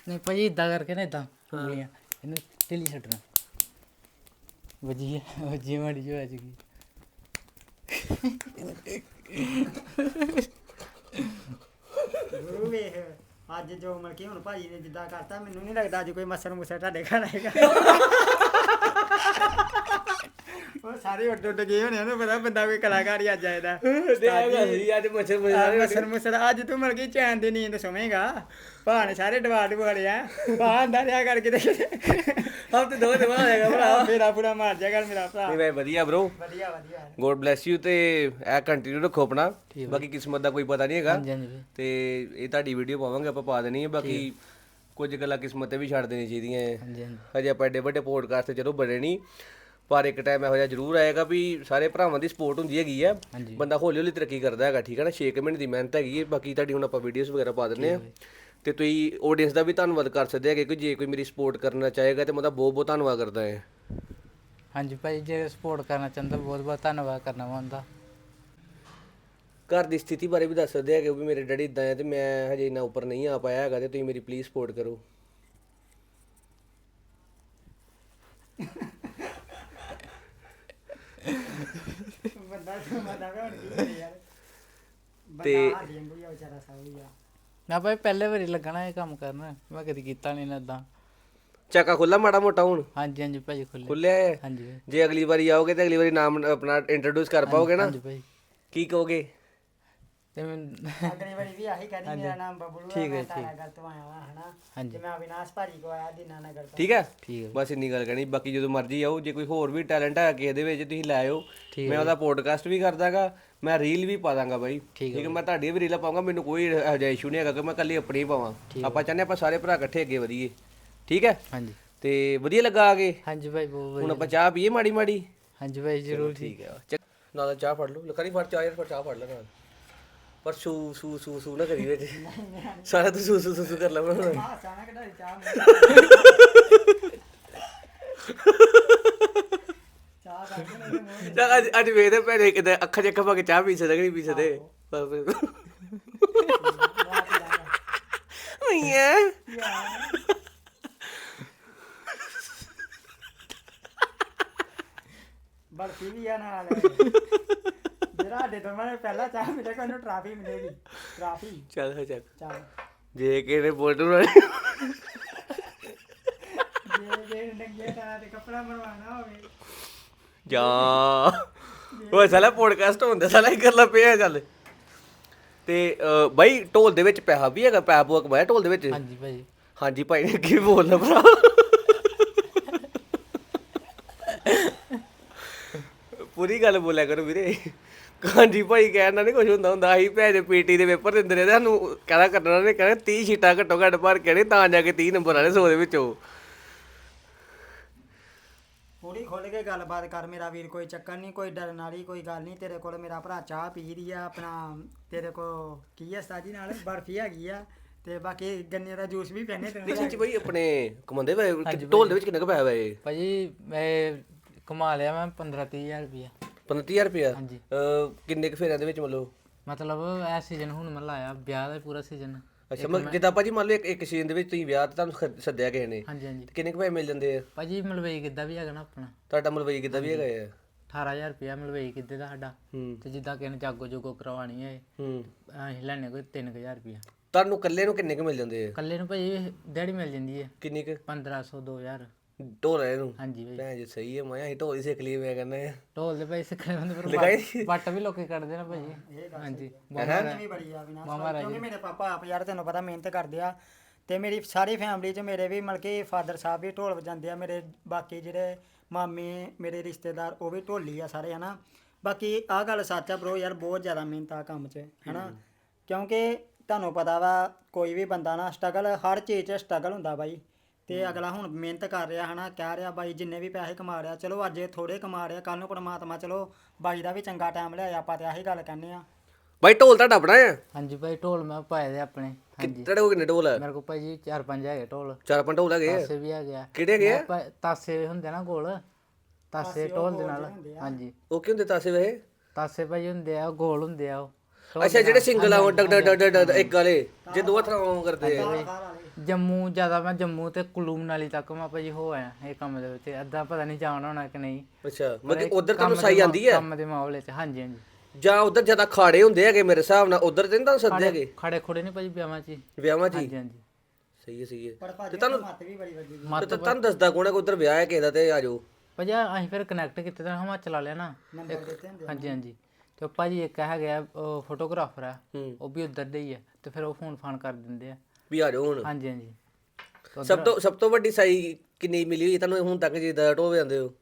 ਨਹੀਂ ਭਾਜੀ ਇਦਾਂ ਕਰਕੇ ਨਾ ਇਦਾਂ ਉਂਗਲੀਆਂ ਇਹਨੂੰ ਢਿੱਲੀ ਛੱਡਣਾ। ਵਜੀ ਵਜੀ ਮਾੜੀ ਜੋ। ਅੱਜ ਗੁਰੂ ਵੇਖ। ਅੱਜ ਜੋ ਮਤਲਬ ਕਿ ਹੁਣ ਭਾਜੀ ਨੇ ਜਿੱਦਾਂ ਕਰਤਾ, ਮੈਨੂੰ ਨਹੀਂ ਲੱਗਦਾ ਅੱਜ ਕੋਈ ਮਸਰ ਮੁਸਰ ਤੁਹਾਡੇ ਘਰ ਆਏਗਾ। *laughs* ਉਹ ਸਾਰੇ ਉੱਡ ਉੱਡ ਗਏ ਹੋਣੇ ਉਹਨੂੰ ਪਤਾ ਬੰਦਾ ਕੋਈ ਕਲਾਕਾਰ ਹੀ ਅੱਜ ਆਏਦਾ ਤੇ ਆ ਗੱਲ ਸੀ ਅੱਜ ਮੱਛਰ ਆ ਮਸਰ ਮੁਸਰ ਅੱਜ ਤੂੰ ਮਲ ਕੇ ਚੈਨ ਦੀ ਨੀਂਦ ਸੋਵੇਂਗਾ। ਭਾਣੇ ਸਾਰੇ ਡਵਾ ਡਵਾੜੇ ਆ। ਬਾਹਰ ਅੰਦਰ ਰਿਹਾ ਕਰਕੇ ਤੇ ਹਫ਼ਤੇ ਦੋ ਦਿਨ ਬਾਅਦ ਆਏਗਾ ਭਰਾ ਮੇਰਾ ਪੂਰਾ ਮਾਰ ਜਾਏਗਾ ਮੇਰਾ ਭਰਾ। ਨਹੀਂ ਮੈਂ ਵਧੀਆ ਬ్రో ਵਧੀਆ ਵਧੀਆ। ਗੋਡ ਬlesਸ ਯੂ ਤੇ ਇਹ ਕੰਟੀਨਿਊ ਰੱਖੋ ਆਪਣਾ। ਬਾਕੀ ਕਿਸਮਤ ਦਾ ਕੋਈ ਪਤਾ ਨਹੀਂ ਹੈਗਾ। ਤੇ ਇਹ ਤੁਹਾਡੀ ਵੀਡੀਓ ਪਾਵਾਂਗੇ ਆਪਾਂ ਪਾ ਦੇਣੀ ਹੈ। ਬਾਕੀ ਕੁਝ ਗੱਲਾਂ ਕਿਸਮਤ ਤੇ ਵੀ ਛੱਡ ਦੇਣੀ ਚਾਹੀਦੀਆਂ ਹੈ। ਹਾਂਜੀ ਆਪਾਂ ਐਡੇ ਵੱਡੇ ਪੋਡਕਾਸਟ ਤੇ ਚਲੋ ਬਣੇ ਨਹੀਂ। ਪਰ ਇੱਕ ਟਾਈਮ ਇਹੋ ਜਿਹਾ ਜ਼ਰੂਰ ਆਏਗਾ ਵੀ ਸਾਰੇ ਭਰਾਵਾਂ ਦੀ ਸਪੋਰਟ ਹੁੰਦੀ ਹੈਗੀ ਆ। ਬੰਦਾ ਹੌਲੀ ਹੌਲੀ ਤਰੱਕੀ ਕਰਦਾ ਹੈਗਾ ਠੀਕ ਹੈ ਨਾ? 6 ਮਹੀਨੇ ਦੀ ਮਿਹਨਤ ਹੈਗੀ ਹੈ ਬਾਕੀ ਤੁਹਾਡੀ ਹੁਣ ਆਪਾਂ ਵੀਡੀਓਜ਼ ਵਗੈਰਾ ਪਾ ਦਿੰਨੇ ਆ। ਤੇ ਤੁਸੀਂ ਆਡੀਅנס ਦਾ ਵੀ ਧੰਨਵਾਦ ਕਰ ਸਕਦੇ ਹੈਗੇ ਕਿ ਜੇ ਕੋਈ ਮੇਰੀ ਸਪੋਰਟ ਕਰਨਾ ਚਾਹੇਗਾ ਤੇ ਮੈਂ ਉਹਦਾ ਬਹੁਤ ਬਹੁਤ ਧੰਨਵਾਦ ਕਰਦਾ ਹਾਂ। ਹਾਂਜੀ ਭਾਈ ਜੇ ਸਪੋਰਟ ਕਰਨਾ ਚਾਹੁੰਦਾ ਬਹੁਤ ਬਹੁਤ ਧੰਨਵਾਦ ਕਰਨਾ ਚਾਹੁੰਦਾ ਘਰ ਦੀ ਸਥਿਤੀ ਬਾਰੇ ਵੀ ਦੱਸ ਸਕਦੇ ਹੈਗੇ ਵੀ ਮੇਰੇ ਡੈਡੀ ਇਦਾਂ ਹੈ ਤੇ ਮੈਂ ਹਜੇ ਇੰਨਾ ਉੱਪਰ ਨਹੀਂ ਆ ਪਾਇਆ ਹੈਗਾ ਤੇ ਤੁਸੀਂ ਮੇਰੀ ਪਲੀਜ਼ ਸਪੋਰਟ ਕਰੋ। ਬੰਦਾ ਬੰਦਾ ਵੀ ਹੁਣ ਕੀ ਕਰੇ ਯਾਰ। ਤੇ- ਬੰਦਾ ਹਾਡੀ ਵਾਂਗੂ ਹੀ ਆ ਵਿਚਾਰਾ ਸਾਊ ਆ। ਮੈਂ ਭਾਈ ਪਹਿਲੇ ਵਾਰੀ ਲੱਗਣਾ ਇਹ ਕੰਮ ਕਰਨ। ਮੈਂ ਕਦੀ ਕੀਤਾ ਨਹੀਂ ਨਾ ਇਦਾਂ ਚੱਕਾ ਖੁੱਲਾ ਮਾੜਾ ਮੋਟਾ ਹੁਣ? ਹਾਂਜੀ ਹਾਂਜੀ ਭਾਜੀ ਖੁੱਲੇ ਖੁੱਲਿਆ ਹੈ ਹਾਂਜੀ। ਭਾਈ ਜੇ ਅਗਲੀ ਵਾਰੀ ਆਓਗੇ ਤੇ ਅਗਲੀ ਵਾਰੀ ਨਾਮ ਆਪਣਾ ਇੰਟਰੋਡਿਊਸ ਕਰ ਪਾਓਗੇ ਨਾ? ਹਾਂਜੀ ਭਾਈ। ਕੀ ਕਹੋਗੇ? ਤੇ ਮੈਂ ਅਗਲੀ ਵਾਰੀ ਵੀ ਆਹੀ ਕਰੀ ਮੇਰਾ ਨਾਮ ਬਬਲੂ ਹੈ ਮੈਂ ਤਾਰਾਗੜ੍ਹ ਤੋਂ ਆਇਆ ਹਾਂ ਹਨਾ? ਹਾਂਜੀ। ਤੇ ਮੈਂ ਅਵਿਨਾਸ਼ ਭਾਜੀ ਕੋ ਆਇਆ ਦੀਨਾਨਗਰ ਤੋਂ। ਠੀਕ ਹੈ? ਠੀਕ ਹੈ। ਬਸ ਇੰਨੀ ਗੱਲ ਕਹਿਣੀ ਬਾਕੀ ਜਦੋਂ ਮਰਜ਼ੀ ਆਓ ਜੇ ਕੋਈ ਹੋਰ ਵੀ ਟੈਲੈਂਟ ਹੈ ਕਿਸੇ ਦੇ ਵਿੱਚ ਤੁਸੀਂ ਲੈ ਆਓ ਮੈਂ ਉਹਦਾ ਪੋਡਕਾਸਟ ਵੀ ਕਰਦਾਗਾ ਮੈਂ ਰੀਲ ਵੀ ਪਾ ਦਾਂਗਾ ਬਾਈ। ਠੀਕ ਹੈ ਮੈਂ ਤੁਹਾਡੀ ਵੀ ਰੀਲਾਂ ਪਾਉਂਗਾ ਮੈਨੂੰ ਕੋਈ ਇਹੋ ਜਿਹਾ ਇਸ਼ੂ ਨਹੀਂ ਹੈਗਾ ਕਿ ਮੈਂ ਕੱਲੀ ਆਪਣੀ ਹੀ ਪਾਵਾਂ। ਆਪਾਂ ਚਾਹੁੰਦੇ ਆਪਾਂ ਸਾਰੇ ਭਰਾ ਇਕੱਠੇ ਅੱਗੇ ਵਧੀਏ। ਠੀਕ ਹੈ? ਹਾਂਜੀ। ਤੇ ਵਧੀਆ ਲੱਗਾ ਆਗੇ ਹਾਂਜੀ ਭਾਈ ਬਹੁਤ ਹੁਣ ਵਧੀਆ। ਆਪਾਂ ਚਾਹ ਪੀਏ ਮਾੜੀ ਮਾੜੀ ਹਾਂਜੀ ਭਾਈ ਜ਼ਰੂਰ ਠੀਕ ਹੈ ਚੱਲ, ਨਾਲ ਚਾਹ ਫੜ ਲਓ। ਲਖਾਰੀ ਫੜ ਚਾਹ ਯਾਰ ਫੜ ਚਾਹ ਫੜ ਲੈ ਨਾਲ। ਪਰ ਸੂ ਸੂ ਸੂ ਸੂ ਨਾ ਕਰੀ ਵਿੱਚ। ਸਾਰਾ ਤੂੰ ਸੂ ਸੂ ਸੂ ਸੂ ਕਰ ਲੈ ਹੁਣ ਆਹ ਸਾਨਾ ਕਢਾਈ ਚਾਹ ਚਾਹ ਕਰਕੇ ਮੇਰੇ ਮੂੰਹ ਚੱਲ ਅੱਜ ਅੱਜ ਵੇਖਦੇ ਭੈਣੇ ਕਿਤੇ ਅੱਖਾਂ ਚ ਅੱਖਾਂ ਪਾ ਕੇ ਚਾਹ ਪੀ ਸਕਦੇ ਕਿ ਨਹੀਂ ਪੀ ਸਕਦੇ। ਮਈਆ ਬਰਫੀ ਵੀ ਆ ਨਾਲ। ਜਿਹੜਾ ਸਾਡੇ ਤੋਂ ਮੈਂ ਪਹਿਲਾਂ ਚਾਹ ਮਿਲੇ ਕੋਈ ਨੂੰ ਟਰਾਫੀ ਮਿਲੇਗੀ। ਟਰਾਫੀ। ਚੱਲ ਹੋ ਚੱਲ। ਚਾਹ ਜੇ ਕਿਹਨੇ ਬੋਲੂ ਨਾ ਜੇ ਜੇ ਨੰਗੇ ਤਾਂ ਤੇ ਕੱਪੜਾ ਬਣਵਾਉਣਾ ਹੋਵੇ। ਜਾ। ਉਹ ਸਾਲਾ ਪੋਡਕਾਸਟ ਹੁੰਦਾ ਸਾਲਾ ਹੀ ਕਰਲਾ ਪਿਆ ਚੱਲ। ਤੇ ਬਾਈ ਢੋਲ ਦੇ ਵਿੱਚ ਪੈਸਾ ਵੀ ਹੈਗਾ ਪੈਸਾ ਪੂਆ ਕਮਾਇਆ ਢੋਲ ਦੇ ਵਿੱਚ? ਹਾਂਜੀ ਭਾਈ। ਹਾਂਜੀ ਭਾਈ ਨੇ ਕੀ ਬੋਲਣਾ ਭਰਾ। ਪੂਰੀ ਗੱਲ ਬੋਲਿਆ ਕਰੋ ਵੀਰੇ। ਹਾਂਜੀ ਭਾਈ ਕਹਿਣਾ ਨਹੀਂ ਕੁਝ ਹੁੰਦਾ ਹੁੰਦਾ ਅਸੀਂ ਭੈਜੇ ਪੀਟੀ ਦੇ ਪੇਪਰ ਦਿੰਦੇ ਰਹੇ ਸਾਨੂੰ ਕਹਿੰਦਾ ਕੱਢਣਾ ਨੇ ਕਹਿੰਦੇ 30 ਸ਼ੀਟਾਂ ਘੱਟੋ ਘੱਟ ਭਰ ਕੇ ਨੇ ਤਾਂ ਜਾ ਕੇ 30 ਨੰਬਰ ਆਣੇ 100 ਦੇ ਵਿੱਚੋਂ। ਪੂਰੀ ਖੁੱਲ ਕੇ ਗੱਲਬਾਤ ਕਰ ਮੇਰਾ ਵੀਰ ਕੋਈ ਚੱਕਰ ਨਹੀਂ ਕੋਈ ਡਰਨ ਵਾਲੀ ਕੋਈ ਗੱਲ ਨਹੀਂ ਤੇਰੇ ਕੋਲ ਮੇਰਾ ਭਰਾ ਚਾਹ ਪੀ ਰਹੀ ਆ ਆਪਣਾ ਤੇਰੇ ਕੋਲ ਕੀ ਆ ਸਾਜੀ ਨਾਲ ਬਰਫੀ ਹੈਗੀ ਆ ਤੇ ਬਾਕੀ ਗੰਨੇ ਦਾ ਜੂਸ ਵੀ ਪੈਣੇ ਤੈਨੂੰ ਨਹੀਂ ਸੱਚੀ ਭਾਈ ਆਪਣੇ ਕਮਾਉਂਦੇ ਵੇ ਢੋਲ ਦੇ ਵਿੱਚ ਕਿੰਨਾ ਕੁ ਪੈਸਾ ਵੇ ਭਾਜੀ ਮੈਂ ਕਮਾ ਲਿਆ ਮੈਂ 15 30000 ਰੁਪਇਆ। 25000 ਰੁਪਇਆ? ਹਾਂਜੀ। ਅਹ, ਕਿੰਨੇ ਕੁ ਫੇਰਿਆਂ ਦੇ ਵਿੱਚ ਮਤਲਬ? ਮਤਲਬ ਇਹ ਸੀਜ਼ਨ ਹੁਣ ਮੈਂ ਲਾਇਆ ਵਿਆਹ ਦਾ ਪੂਰਾ ਸੀਜ਼ਨ ਅੱਛਾ ਮੈਂ ਜਿੱਦਾਂ ਭਾਜੀ ਮੰਨ ਲਓ ਇੱਕ ਇੱਕ ਸੀਜ਼ਨ ਦੇ ਵਿੱਚ ਤੁਸੀਂ ਵਿਆਹ ਤੇ ਤੁਹਾਨੂੰ ਸੱਦਿਆ ਕਿਸੇ ਨੇ? ਹਾਂਜੀ ਹਾਂਜੀ। ਤੇ ਕਿੰਨੇ ਕੁ ਪੈਸੇ ਮਿਲ ਜਾਂਦੇ ਆ? ਭਾਜੀ ਮਲਵਈ ਕਿੱਦਾਂ ਵੀ ਹੈਗਾ ਨਾ ਆਪਣਾ। ਤੁਹਾਡਾ ਮਲਵਈ ਕਿੱਦਾਂ ਵੀ ਹੈਗਾ ਆ? 18000 ਰੁਪਇਆ ਮਲਵਈ ਕਿੱਦੇ ਦਾ ਸਾਡਾ। ਹੂੰ। ਤੇ ਜਿੱਦਾਂ ਕਿਸੇ ਨੇ ਜਾਗੋ ਜੋਗੋ ਕਰਵਾਣੀ ਹੈ ਹੂੰ। ਅਸੀਂ ਲੈਣੇ ਕੋਈ 3000 ਰੁਪਇਆ। ਤੁਹਾਨੂੰ ਇਕੱਲੇ ਨੂੰ ਕਿੰਨੇ ਕੁ ਮਿਲ ਜਾਂਦੇ ਆ? ਇਕੱਲੇ ਨੂੰ ਭਾਜੀ ਦਿਹਾੜੀ ਮਿਲ ਜਾਂਦੀ ਹੈ। ਕਿੰਨੀ ਕੁ? 1500 2000 ਢੋਲ ਵਾਲੇ ਨੂੰ। ਹਾਂਜੀ ਭਾਈ ਭੈਣ ਜੀ ਸਹੀ ਹੈ ਮੈਂ ਅਸੀਂ ਢੋਲ ਹੀ ਸਿੱਖ ਲਈ ਮੈਂ ਕਹਿੰਦਾ ਆ ਢੋਲ ਦੇ ਭਾਈ ਸਿੱਖਣੇ ਬੰਦੇ ਪਰ ਲਗਾਈ? ਵੱਟ- ਵੱਟ ਵੀ ਲੋਕੀ ਕੱਢਦੇ ਨਾ ਭਾਜੀ ਹਾਂਜੀ। ਮਿਹਨਤ ਵੀ ਬੜੀ ਆ ਵਿਨਾਸ਼ ਭਾਈ, ਕਿਉਂਕਿ ਮੇਰੇ ਪਾਪਾ ਆਪ ਯਾਰ ਤੈਨੂੰ ਪਤਾ ਮਿਹਨਤ ਕਰਦੇ ਆ। ਤੇ ਮੇਰੀ ਸਾਰੀ ਫੈਮਿਲੀ ਚ ਮੇਰੇ ਵੀ ਮਤਲਬ ਕਿ ਫਾਦਰ ਸਾਹਿਬ ਵੀ ਢੋਲ ਵਜਾਉਂਦੇ ਆ ਮੇਰੇ ਬਾਕੀ ਜਿਹੜੇ ਮਾਮੇ ਮੇਰੇ ਰਿਸ਼ਤੇਦਾਰ ਉਹ ਵੀ ਢੋਲੀ ਆ ਸਾਰੇ ਹਨਾ। ਬਾਕੀ ਆਹ ਗੱਲ ਸੱਚ ਆ ਬ్రో ਯਾਰ ਬਹੁਤ ਜ਼ਿਆਦਾ ਮਿਹਨਤ ਆ ਕੰਮ 'ਚ ਹਨਾ। ਕਿਉਂਕਿ ਤੁਹਾਨੂੰ ਪਤਾ ਵਾ ਕੋਈ ਵੀ ਬੰਦਾ ਨਾ ਸਟਰਗਲ ਹਰ ਚੀਜ਼ 'ਚ ਸਟਰਗਲ ਹੁੰਦਾ ਬਾਈ। ਤੇ ਅਗਲਾ ਹੁਣ ਮਿਹਨਤ ਕਰ ਰਿਹਾ ਹਨਾ ਕਹਿ ਰਿਹਾ ਬਾਈ ਜਿੰਨੇ ਵੀ ਪੈਸੇ ਕਮਾ ਰਿਹਾ ਚਲੋ ਅੱਜ ਇਹ ਥੋੜੇ ਕਮਾ ਰਿਹਾ ਕੱਲ ਨੂੰ ਪਰਮਾਤਮਾ ਚਲੋ ਬਾਈ ਦਾ ਵੀ ਚੰਗਾ ਟਾਈਮ ਲਿਆਇਆ ਆਪਾਂ ਤੇ ਆਹੀ ਗੱਲ ਕਹਿੰਦੇ ਆ ਬਾਈ ਢੋਲ ਤੁਹਾਡਾ ਆਪਣਾ ਆ ਹਾਂਜੀ ਭਾਈ ਢੋਲ ਮੈਂ ਪਾਏ ਦੇ ਆਪਣੇ ਹਾਂਜੀ। ਤੁਹਾਡੇ ਕੋਲ ਕਿੰਨੇ ਢੋਲ ਆ? ਮੇਰੇ ਕੋਲ ਭਾਜੀ ਚਾਰ ਪੰਜ ਹੈਗੇ ਢੋਲ। ਚਾਰ ਪੰਜ ਢੋਲ ਹੈਗੇ ਆ? ਤਾਸੇ ਵੀ ਹੈਗੇ ਆ। ਕਿਹੜੇ ਹੈਗੇ ਆ? ਮੈਂ ਭਾ- ਤਾਸੇ ਹੁੰਦੇ ਨਾ ਗੋਲ ਤਾਸੇ ਢੋਲ ਦੇ ਨਾਲ ਹਾਂਜੀ। ਉਹ ਕੀ ਹੁੰਦੇ ਤਾਸੇ ਵੇ? ਤਾਸੇ ਭਾਜੀ ਹੁੰਦੇ ਆ ਉਹ ਗੋਲ ਹੁੰਦੇ ਆ ਉਹ। ਅੱਛਾ ਜਿਹੜੇ ਸਿੰਗਲ ਆ ਉਹ ਡਗ ਡਗ ਡਗ ਡਗ ਇੱਕ ਵਾਲੇ ਜੇ ਦੋ ਹੱਥ ਨਾਲ ਕਰਦੇ ਆ। ਜੰਮੂ ਜ਼ਿਆਦਾ ਮੈਂ ਜੰਮੂ ਤੇ ਕੁੱਲੂ ਮਨਾਲੀ ਤੱਕ ਮੈਂ ਭਾਜੀ ਹੋ ਆਇਆ ਇਹ ਕੰਮ ਦੇ ਵਿੱਚ। ਅੱਧਾ ਪਤਾ ਨਹੀਂ ਜਾਣਾ ਹੋਣਾ ਕਿ ਨਹੀਂ। ਅੱਛਾ ਮਤਲਬ ਉਧਰ ਤੁਹਾਨੂੰ ਸਾਈ ਆਂਦੀ ਹੈ ਕੰਮ ਦੇ ਮਾਹੌਲ ਵਿੱਚ ਹਾਂਜੀ ਹਾਂਜੀ। ਜਾਂ ਉਧਰ ਜ਼ਿਆਦਾ ਖਾੜੇ ਹੁੰਦੇ ਹੈਗੇ ਮੇਰੇ ਹਿਸਾਬ ਨਾਲ ਉਧਰ ਤੇ ਨਹੀਂ ਤੁਹਾਨੂੰ ਸੱਦੇ ਹੈਗੇ? ਖੜੇ ਖੋੜੇ ਨਹੀਂ ਭਾਜੀ ਵਿਆਹਾਂ 'ਚ ਹੀ। ਵਿਆਹਾਂ 'ਚ ਹੀ? ਹਾਂਜੀ ਹਾਂਜੀ। ਸਹੀ ਹੈ ਸਹੀ ਹੈ। ਪਰ ਭਾਜੀ ਮੱਤ ਵੀ ਬੜੀ ਵੱਡੀ ਤੇ ਤਾਂ ਤੁਹਾਨੂੰ ਦੱਸਦਾ ਕੋਣਾ ਕਿ ਉਧਰ ਵਿਆਹ ਹੈ ਕਿਸੇ ਦਾ ਤੇ ਆ ਜਾਓ? ਭਾਜੀ ਅਸੀਂ ਫਿਰ ਕਨੈਕਟ ਕੀਤੇ ਤਾਂ ਹਿਮਾਚਲ ਵਾਲਿਆ ਨਾ। ਨੰਬਰ ਦਿੱਤੇ ਹੁੰਦੇ ਹਾਂਜੀ ਹਾਂਜੀ। ਤੇ ਉਹ ਭਾਜੀ ਇੱਕ ਹੈਗਾ ਫੋਟੋਗ੍ਰਾਫਰ ਆ ਹੂੰ। ਉਹ ਵੀ ਉੱਧਰ ਦੇ ਹੀ ਆ ਤੇ ਫਿਰ ਉਹ ਫੋਨ ਫਾਨ ਕਰ ਦਿੰਦੇ ਆ। ਵੀ ਆ ਜਾਓ ਹੁਣ। ਹਾਂਜੀ ਹਾਂਜੀ। ਤੇ ਸਭ ਤੋਂ ਸਭ ਤੋਂ ਵੱਡੀ ਸਾਈ ਕਿੰਨੀ ਮਿਲੀ ਹੋਈ ਤੁਹਾਨੂੰ ਹੁਣ ਤੱਕ ਜੇ ਦਾ ਢੋਵੇ ਜਾਂਦੇ ਹੋ?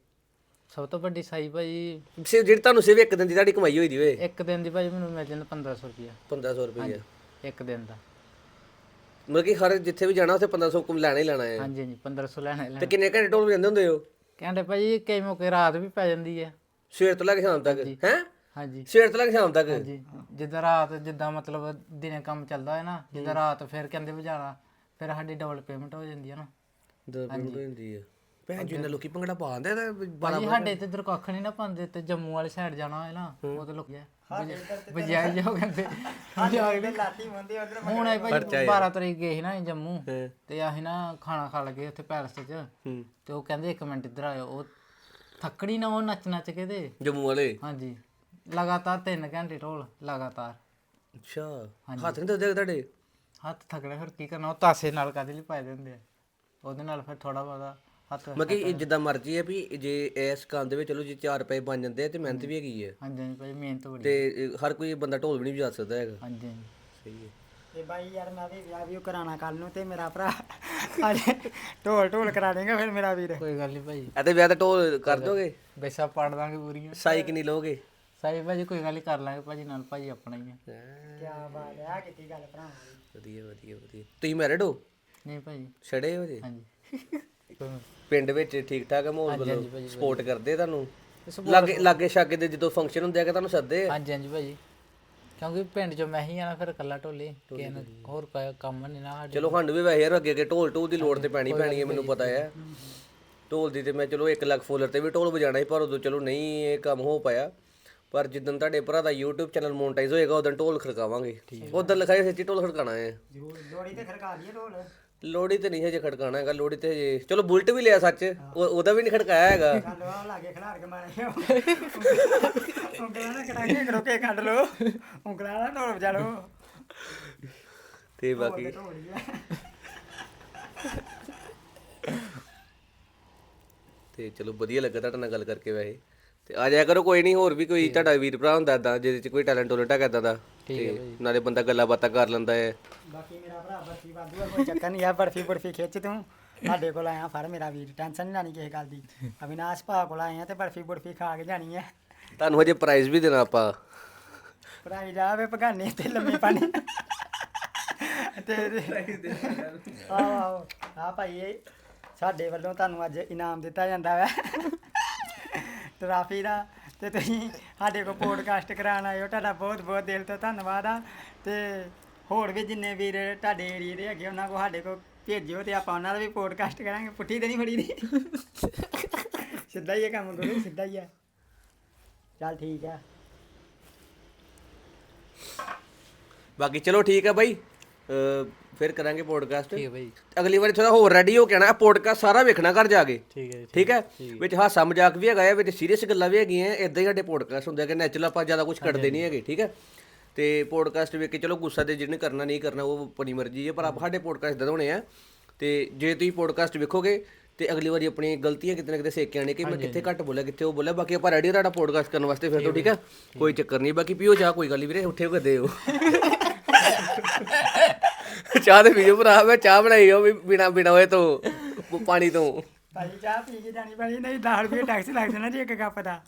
ਸਭ ਤੋਂ ਵੱਡੀ ਸਾਈ ਭਾਜੀ ਸਿਰ ਜਿਹੜੀ ਤੁਹਾਨੂੰ ਸਿਰ ਇੱਕ ਦਿਨ ਦੀ ਤੁਹਾਡੀ ਕਮਾਈ ਹੋਈ ਦੀ ਵੇ ਇੱਕ ਦਿਨ ਦੀ ਭਾਜੀ ਮੈਨੂੰ ਮਿਲ ਜਾਂਦਾ 1500 ਰੁਪਇਆ 1500 ਰੁਪਏ ਇੱਕ ਦਿਨ ਦਾ। ਮਤਲਬ ਕਿ ਹਰ ਜਿੱਥੇ ਵੀ ਜਾਣਾ ਉੱਥੇ 1500 ਕੁਮ ਲੈਣਾ ਹੀ ਲੈਣਾ ਹੈ। ਹਾਂਜੀ ਹਾਂਜੀ 1500 ਲੈਣਾ ਹੀ ਤੇ ਲੈਣਾ। ਕਿੰਨੇ ਘੰਟੇ ਢੋਲ ਵਜਾਉਂਦੇ ਹੁੰਦੇ ਹੋ? ਕਹਿੰਦੇ ਭਾਜੀ ਕਈ ਮੌਕੇ ਰਾਤ ਵੀ ਪੈ ਜਾਂਦੀ ਹੈ ਸਵੇਰ ਤੋਂ ਲੈ ਕੇ ਸ਼ਾਮ ਤੱਕ ਹੈ? ਹਾਂਜੀ। ਸਵੇਰ ਤੋਂ ਲੈ ਕੇ ਸ਼ਾਮ ਤੱਕ? ਹਾਂਜੀ। ਜਿੱਦਾਂ ਰਾਤ ਜਿੱਦਾਂ ਮਤਲਬ ਦਿਨੇ ਕੰਮ ਚੱਲਦਾ ਹੈ ਨਾ ਜਿੱਦਾਂ ਰਾਤ ਫਿਰ ਕਹਿੰਦੇ ਵਜਾਣਾ ਫਿਰ ਸਾਡੀ ਡਬਲ ਪੇਮੈਂਟ ਹੋ ਜਾਂਦੀ ਹੈ ਨਾ। ਦਰ ਪੇਮੈਂਟ ਹੁੰਦੀ ਹੈ ਭੈਣ ਜੀ ਨੇ ਲੋਕੀ ਭੰਗੜਾ ਪਾਉਂਦੇ ਤੇ ਭਾਜੀ ਸਾਡੇ ਤੇ ਇਧਰ ਕੱਖ ਨਹੀਂ ਨਾ ਪਾਉਂਦੇ ਤੇ ਜੰਮੂ ਵਾਲੀ ਸਾਈਡ ਜਾਣਾ ਹੋਏ ਨਾ ਉਹ ਤੇ ਲੋਕ ਵਜਾਈ ਜਾਓ ਕਹਿੰਦੇ। ਇਹਦੇ ਲਾਤੀ ਮੁੰਦੀ ਉਧਰ ਹੁਣ ਆਏ ਭਾਜੀ 12 ਤਰੀਕ ਗਏ ਸੀ ਨਾ ਅਸੀਂ ਜੰਮੂ ਤੇ ਅਸੀਂ ਨਾ ਖਾਣਾ ਖਾ ਲਗੇ ਉੱਥੇ ਪੈਲਸ 'ਚ ਤੇ ਉਹ ਕਹਿੰਦੇ ਇੱਕ ਮਿੰਟ ਇੱਧਰ ਆਇਓ ਉਹ ਥੱਕੜੀ ਨਾ ਉਹ ਨੱਚ ਨੱਚ ਕੇ ਤੇ। ਜੰਮੂ ਵਾਲੇ? ਹਾਂਜੀ। ਲਗਾਤਾਰ 3 ਘੰਟੇ ਢੋਲ ਲਗਾਤਾਰ। ਅੱਛਾ ਹੱਥ ਨਹੀਂ ਦੱਸਦੇ ਤੁਹਾਡੇ? ਹੱਥ ਥੱਕਣੇ ਫਿਰ ਕੀ ਕਰਨਾ ਉਹ ਤਾਸੇ ਨਾਲ ਕਾਦੇ ਲਈ ਪਾਏ ਦੇ ਹੁੰਦੇ ਆ? ਉਹਦੇ ਨਾਲ ਫਿਰ ਥੋੜਾ ਬਹੁਤਾ ਹੱਥ ਮੈਂ ਕਿ ਜਿੱਦਾਂ ਮਰਜ਼ੀ ਹੈ ਵੀ ਜੇ ਇਸ ਕੰਮ ਦੇ ਵਿੱਚ ਚਲੋ ਜੇ 4 ਰੁਪਏ ਬਣ ਜਾਂਦੇ ਆ ਤੇ ਮਿਹਨਤ ਵੀ ਹੈਗੀ ਹੈ ਹਾਂਜੀ ਹਾਂਜੀ ਭਾਜੀ ਮਿਹਨਤ ਬੜੀ ਤੇ ਹਰ ਕੋਈ ਬੰਦਾ ਢੋਲ ਵੀ ਨਹੀਂ ਵਜਾ ਸਕਦਾ ਹੈਗਾ। ਹਾਂਜੀ ਹਾਂਜੀ। ਸਹੀ ਹੈ। ਤੇ ਬਾਈ ਯਾਰ ਮੈਂ ਵੀ ਵਿਆਹ ਵੀ ਕਰਾਣਾ ਕੱਲ ਨੂੰ ਤੇ ਮੇਰਾ ਭਰਾ ਢੋਲ ਢੋਲ ਕਰਾ ਦੇਗਾ ਫਿਰ ਮੇਰਾ ਵੀਰ। ਕੋਈ ਗੱਲ ਨਹੀਂ ਭਾਜੀ ਅਤੇ ਵਿਆਹ ਤੇ ਢੋਲ ਕਰ ਦੋਗੇ? ਬੈਸਾ ਪੜ ਦਾਂਗੇ ਪੂਰੀਆਂ। ਸਾਈ ਕਿੰਨੀ ਲੋਗੇ ਸਾਈ ਭਾਜੀ ਕੋਈ ਗੱਲ ਨਹੀਂ ਕਰ ਲਾਂਗੇ ਭਾਜੀ ਨਾਲ ਭਾਜੀ ਆਪਣਾ ਹੀ ਆ। ਕੀ ਬਾਤ ਹੈ ਆ ਕੀਤੀ ਗੱਲ ਭਰਾ ਵਧੀਆ ਵਧੀਆ ਵਧੀਆ। ਤੁਸੀਂ ਮੈਰਿਡ ਹੋ? ਨਹੀਂ ਭਾਜੀ। ਛੜੇ ਹੋ ਜੇ? ਹਾਂਜੀ। ਪਿੰਡ ਵਿੱਚ ਠੀਕ ਠਾਕ ਹੈ ਮਾਹੌਲ ਵੱਲੋਂ ਸਪੋਰਟ ਕਰਦੇ ਤੁਹਾਨੂੰ? ਲਾਗੇ ਲਾਗੇ ਛਾਗੇ ਦੇ ਜਦੋਂ ਫੰਕਸ਼ਨ ਹੁੰਦੇ ਆ ਕਿ ਤੁਹਾਨੂੰ ਸੱਦੇ ਆ? ਹਾਂਜੀ ਹਾਂਜੀ ਭਾਜੀ। ਕਿਉਂਕਿ ਪਿੰਡ ਚੋਂ ਮੈਂ ਹੀ ਆ ਨਾ ਫਿਰ ਇਕੱਲਾ ਢੋਲੇ। ਕਿਸੇ ਨੂੰ ਹੋਰ ਕੋਈ ਕੰਮ ਨਹੀਂ ਨਾ ਚਲੋ ਸਾਨੂੰ ਵੀ ਵੈਸੇ ਯਾਰ ਅੱਗੇ ਅੱਗੇ ਢੋਲ ਢੋਲ ਦੀ ਲੋੜ ਤੇ ਪੈਣੀ ਪੈਣੀ ਹੈ ਮੈਨੂੰ ਪਤਾ ਹੈ ਢੋਲ ਦੀ ਤੇ ਮੈਂ ਚਲੋ 1 ਲੱਖ ਫੋਲਰ ਤੇ ਵੀ ਢੋਲ ਵਜਾਣਾ ਸੀ ਪਰ ਉਦੋਂ ਚਲੋ ਨਹੀਂ ਇਹ ਕੰਮ ਹੋ ਪਾਇਆ। ਪਰ ਜਿੱਦਣ ਤੁਹਾਡੇ ਭਰਾ ਦਾ YouTube ਚੈਨਲ ਮੋਨਟਾਈਜ਼ ਹੋਏਗਾ ਉਦੋਂ ਢੋਲ ਖੜਕਾਵਾਂਗੇ। ਉਦੋਂ ਲਿਖਾਇਆ ਸੱਚੀ ਢੋਲ ਖੜਕਾਣਾ ਹੈ। ਲੋੜੀ ਤੇ ਖੜਕਾ ਦਈਏ ਢੋਲ। ਲੋੜੀ ਤੇ ਨਹੀਂ ਹਜੇ ਖੜਕਾਣਾ ਹੈਗਾ ਲੋੜੀ ਤੇ ਹਜੇ। ਚਲੋ ਬੁਲਟ ਵੀ ਲਿਆ ਸੱਚ ਉਹ- ਉਹਦਾ ਵੀ ਨਹੀਂ ਖੜਕਾਇਆ ਹੈਗਾ। ਲਓ ਆਹ ਲਾਗੇ ਖਿਲਾਰ ਕੇ ਮਾਰੇ। ਉਂਗਲਾਂ ਨਾਲ ਕਟਾ ਕੇ ਰੋਕੇ ਕੱਢ ਲਓ। ਉਂਗਲਾਂ ਨਾਲ ਢੋਲ ਵਜਾ ਲਓ। ਤੇ ਬਾਕੀ ਤੇ ਚਲੋ ਵਧੀਆ ਲੱਗਾ ਤੁਹਾਡੇ ਨਾਲ ਗੱਲ ਕਰਕੇ ਵੈਸੇ। ਤੇ ਆ ਜਾਇਆ ਕਰੋ ਕੋਈ ਨਹੀਂ ਹੋਰ ਵੀ ਕੋਈ ਤੁਹਾਡਾ ਵੀਰ ਭਰਾ ਹੁੰਦਾ ਏਦਾਂ ਜਿਹਦੇ ਚ ਕੋਈ ਟੈਲੈਂਟ ਟੋਲੈਂਟ ਹੈਗਾ ਏਦਾਂ ਦਾ ਤੇ ਨਾਲੇ ਬੰਦਾ ਗੱਲਾਂ ਬਾਤਾਂ ਕਰ ਲੈਂਦਾ ਹੈ ਬਾਕੀ ਮੇਰਾ ਭਰਾ ਬਰਫੀ ਵਾਧੂ ਆ ਕੋਈ ਚੱਕਰ ਨਹੀਂ ਆ ਬਰਫੀ ਬਰਫੀ ਖਿੱਚ ਤੂੰ। ਸਾਡੇ ਕੋਲ ਆਇਆ ਫੜ ਮੇਰਾ ਵੀਰ ਟੈਨਸ਼ਨ ਨਹੀਂ ਲੈਣੀ ਕਿਸੇ ਗੱਲ ਦੀ। ਅਵਿਨਾਸ਼ ਭਾ ਕੋਲ ਆਏ ਆ ਤੇ ਬਰਫੀ ਬਰਫੀ ਖਾ ਕੇ ਜਾਣੀ ਹੈ ਤੁਹਾਨੂੰ ਹਜੇ ਪ੍ਰਾਈਜ਼ ਵੀ ਦੇਣਾ ਆਪਾਂ। ਭਰਾਈ ਜਾਵੇ ਭਗਾਨੇ ਤੇ ਲੰਮੇ ਪਾਣੀ। ਤੇ ਆਓ ਆਓ ਆ ਭਾਈ ਇਹ ਸਾਡੇ ਵੱਲੋਂ ਤੁਹਾਨੂੰ ਅੱਜ ਇਨਾਮ ਦਿੱਤਾ ਜਾਂਦਾ ਵੈ। ਟਰਾਫੀ ਦਾ ਤੇ ਤੁਸੀਂ ਸਾਡੇ ਕੋਲ ਪੋਡਕਾਸਟ ਕਰਾਉਣ ਆਏ ਹੋ। ਤੁਹਾਡਾ ਬਹੁਤ ਬਹੁਤ ਦਿਲ ਤੋਂ ਧੰਨਵਾਦ ਆ। ਤੇ ਹੋਰ ਵੀ ਜਿੰਨੇ ਵੀਰ ਤੁਹਾਡੇ ਏਰੀਏ ਦੇ ਹੈਗੇ, ਉਹਨਾਂ ਕੋ ਸਾਡੇ ਕੋਲ ਭੇਜਿਓ ਤੇ ਆਪਾਂ ਉਹਨਾਂ ਦਾ ਵੀ ਪੋਡਕਾਸਟ ਕਰਾਂਗੇ। ਪੁੱਠੀ ਤੇ ਨਹੀਂ ਫੜੀ ਦੀ। ਸਿੱਧਾ ਹੀ ਇਹ ਕੰਮ ਕਰੋ ਸਿੱਧਾ ਹੀ ਆ। ਚੱਲ ਠੀਕ ਆ। ਬਾਕੀ ਚਲੋ ਠੀਕ ਆ ਬਾਈ। ਫਿਰ ਕਰਾਂਗੇ ਪੋਡਕਾਸਟ ਠੀਕ ਹੈ ਭਾਜੀ ਅਗਲੀ ਵਾਰੀ ਥੋੜਾ ਹੋਰ ਰੈਡੀ ਹੋ ਕੇ ਆਣਾ ਪੋਡਕਾਸਟ ਸਾਰਾ ਵੇਖਣਾ ਘਰ ਜਾ ਕੇ। ਠੀਕ ਹੈ ਜੀ ਠੀਕ ਹੈ? ਵਿੱਚ ਹਾਸਾ ਮਜ਼ਾਕ ਵੀ ਹੈਗਾ ਹੈ ਵਿੱਚ ਸੀਰੀਅਸ ਗੱਲਾਂ ਵੀ ਹੈਗੀਆਂ ਇਦਾਂ ਹੀ ਸਾਡੇ ਪੋਡਕਾਸਟ ਹੁੰਦੇ ਆ ਕਿ ਨੈਚੁਰਲ ਆਪਾਂ ਜ਼ਿਆਦਾ ਕੁਝ ਕੱਢਦੇ ਨਹੀਂ ਹੈਗੇ ਠੀਕ ਹੈ? ਤੇ ਪੋਡਕਾਸਟ ਵੇਖ ਕੇ ਚਲੋ ਗੁੱਸਾ ਤੇ ਜਿਹਨੇ ਕਰਨਾ ਨਹੀਂ ਕਰਨਾ ਉਹ ਆਪਣੀ ਮਰਜ਼ੀ ਹੈ ਪਰ ਆਪ ਸਾਡੇ ਪੋਡਕਾਸਟ ਇਦਾਂ ਦੇ ਹੋਣੇ ਆ। ਤੇ ਜੇ ਤੁਸੀਂ ਪੋਡਕਾਸਟ ਵੇਖੋਗੇ ਤੇ ਅਗਲੀ ਵਾਰੀ ਆਪਣੀ ਗਲਤੀਆਂ ਕਿਤੇ ਨਾ ਕਿਤੇ ਸੇਕ ਕੇ ਆਣੇ ਕਿ ਮੈਂ ਕਿੱਥੇ ਘੱਟ ਬੋਲਿਆ ਕਿੱਥੇ ਉਹ ਬੋਲਿਆ ਬਾਕੀ ਆਪਾਂ ਰੈਡੀ ਤੁਹਾਡਾ ਪੋਡਕਾਸਟ ਕਰਨ ਵਾਸਤੇ ਫਿਰ ਤੋਂ ਠੀਕ ਹੈ ਕੋਈ ਚੱਕਰ ਨਹੀਂ ਬਾਕੀ ਪੀਓ ਚਾਹ ਕੋਈ ਗੱਲ ਨਹੀਂ ਵੀਰੇ ਉੱਠੇ ਕਦੇ ਹੋ। *laughs* ਚਾਹ ਦੇ ਪੀਓ ਭਰਾ ਮੈਂ ਚਾਹ ਬਣਾਈ ਹੋ ਵੀ ਬਿਨਾ ਬਿਨਾ ਹੋਏ ਤੋਂ ਪਾਣੀ ਤੋਂ। ਭਾਈ ਚਾਹ ਪੀ ਕੇ ਜਾਣੀ ਭਾਈ ਨਹੀਂ 10 ਰੁਪਏ ਟੈਕਸ ਲੱਗ ਜਾਣਾ ਜੀ ਇੱਕ ਕੱਪ ਦਾ।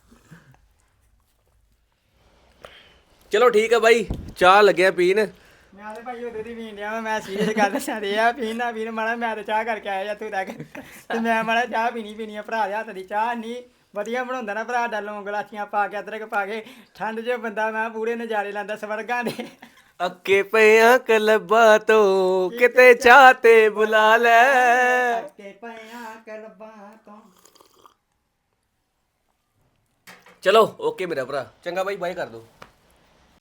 ਚਲੋ ਠੀਕ ਹੈ ਬਾਈ ਚਾਹ ਲੱਗਿਆ ਪੀਣ। ਮੈਂ ਤੇ ਭਾਈ ਉਹਦੇ ਦੀ ਪੀਣ ਡਿਆ ਵਾਂ, ਮੈਂ ਸੀਰੀਅਸ ਗੱਲ ਤੇ ਆ ਪੀਣ ਨਾ ਪੀਣ ਮਾੜਾ ਮੈਂ ਤੇ ਚਾਹ ਕਰਕੇ ਆਇਆ ਤੂੰ ਤੱਕ। ਤੇ ਮੈਂ ਮਾੜਾ ਚਾਹ ਪੀਣੀ ਪੀਣੀ ਆ ਭਰਾ ਦੇ ਹੱਥ ਦੀ ਚਾਹ ਨਹੀਂ ਵਧੀਆ ਬਣਾਉਂਦਾ ਨਾ ਭਰਾ ਦਾ ਲੌਂਗ ਗਲਾਚੀਆਂ ਪਾ ਕੇ ਅਦਰਕ ਪਾ ਕੇ ਠੰਡ 'ਚ ਬੰਦਾ ਮੈਂ ਪੂਰੇ ਨਜ਼ਾਰੇ ਲੈਂਦਾ ਸਵਰਗਾਂ ਦੇ। ਅੱਕੇ ਪਿਆ ਕਲਬਾ ਤੋਂ ਕਿਤੇ ਚਾਹਤੇ ਬੁਲਾ ਲੈ। ਕੇ ਪਿਆ ਕਲਬਾਂ ਤੋਂ। ਚਲੋ ਓਕੇ ਮੇਰਾ ਭਰਾ ਚੰਗਾ ਬਾਈ ਬਾਈ ਕਰ ਦੋ।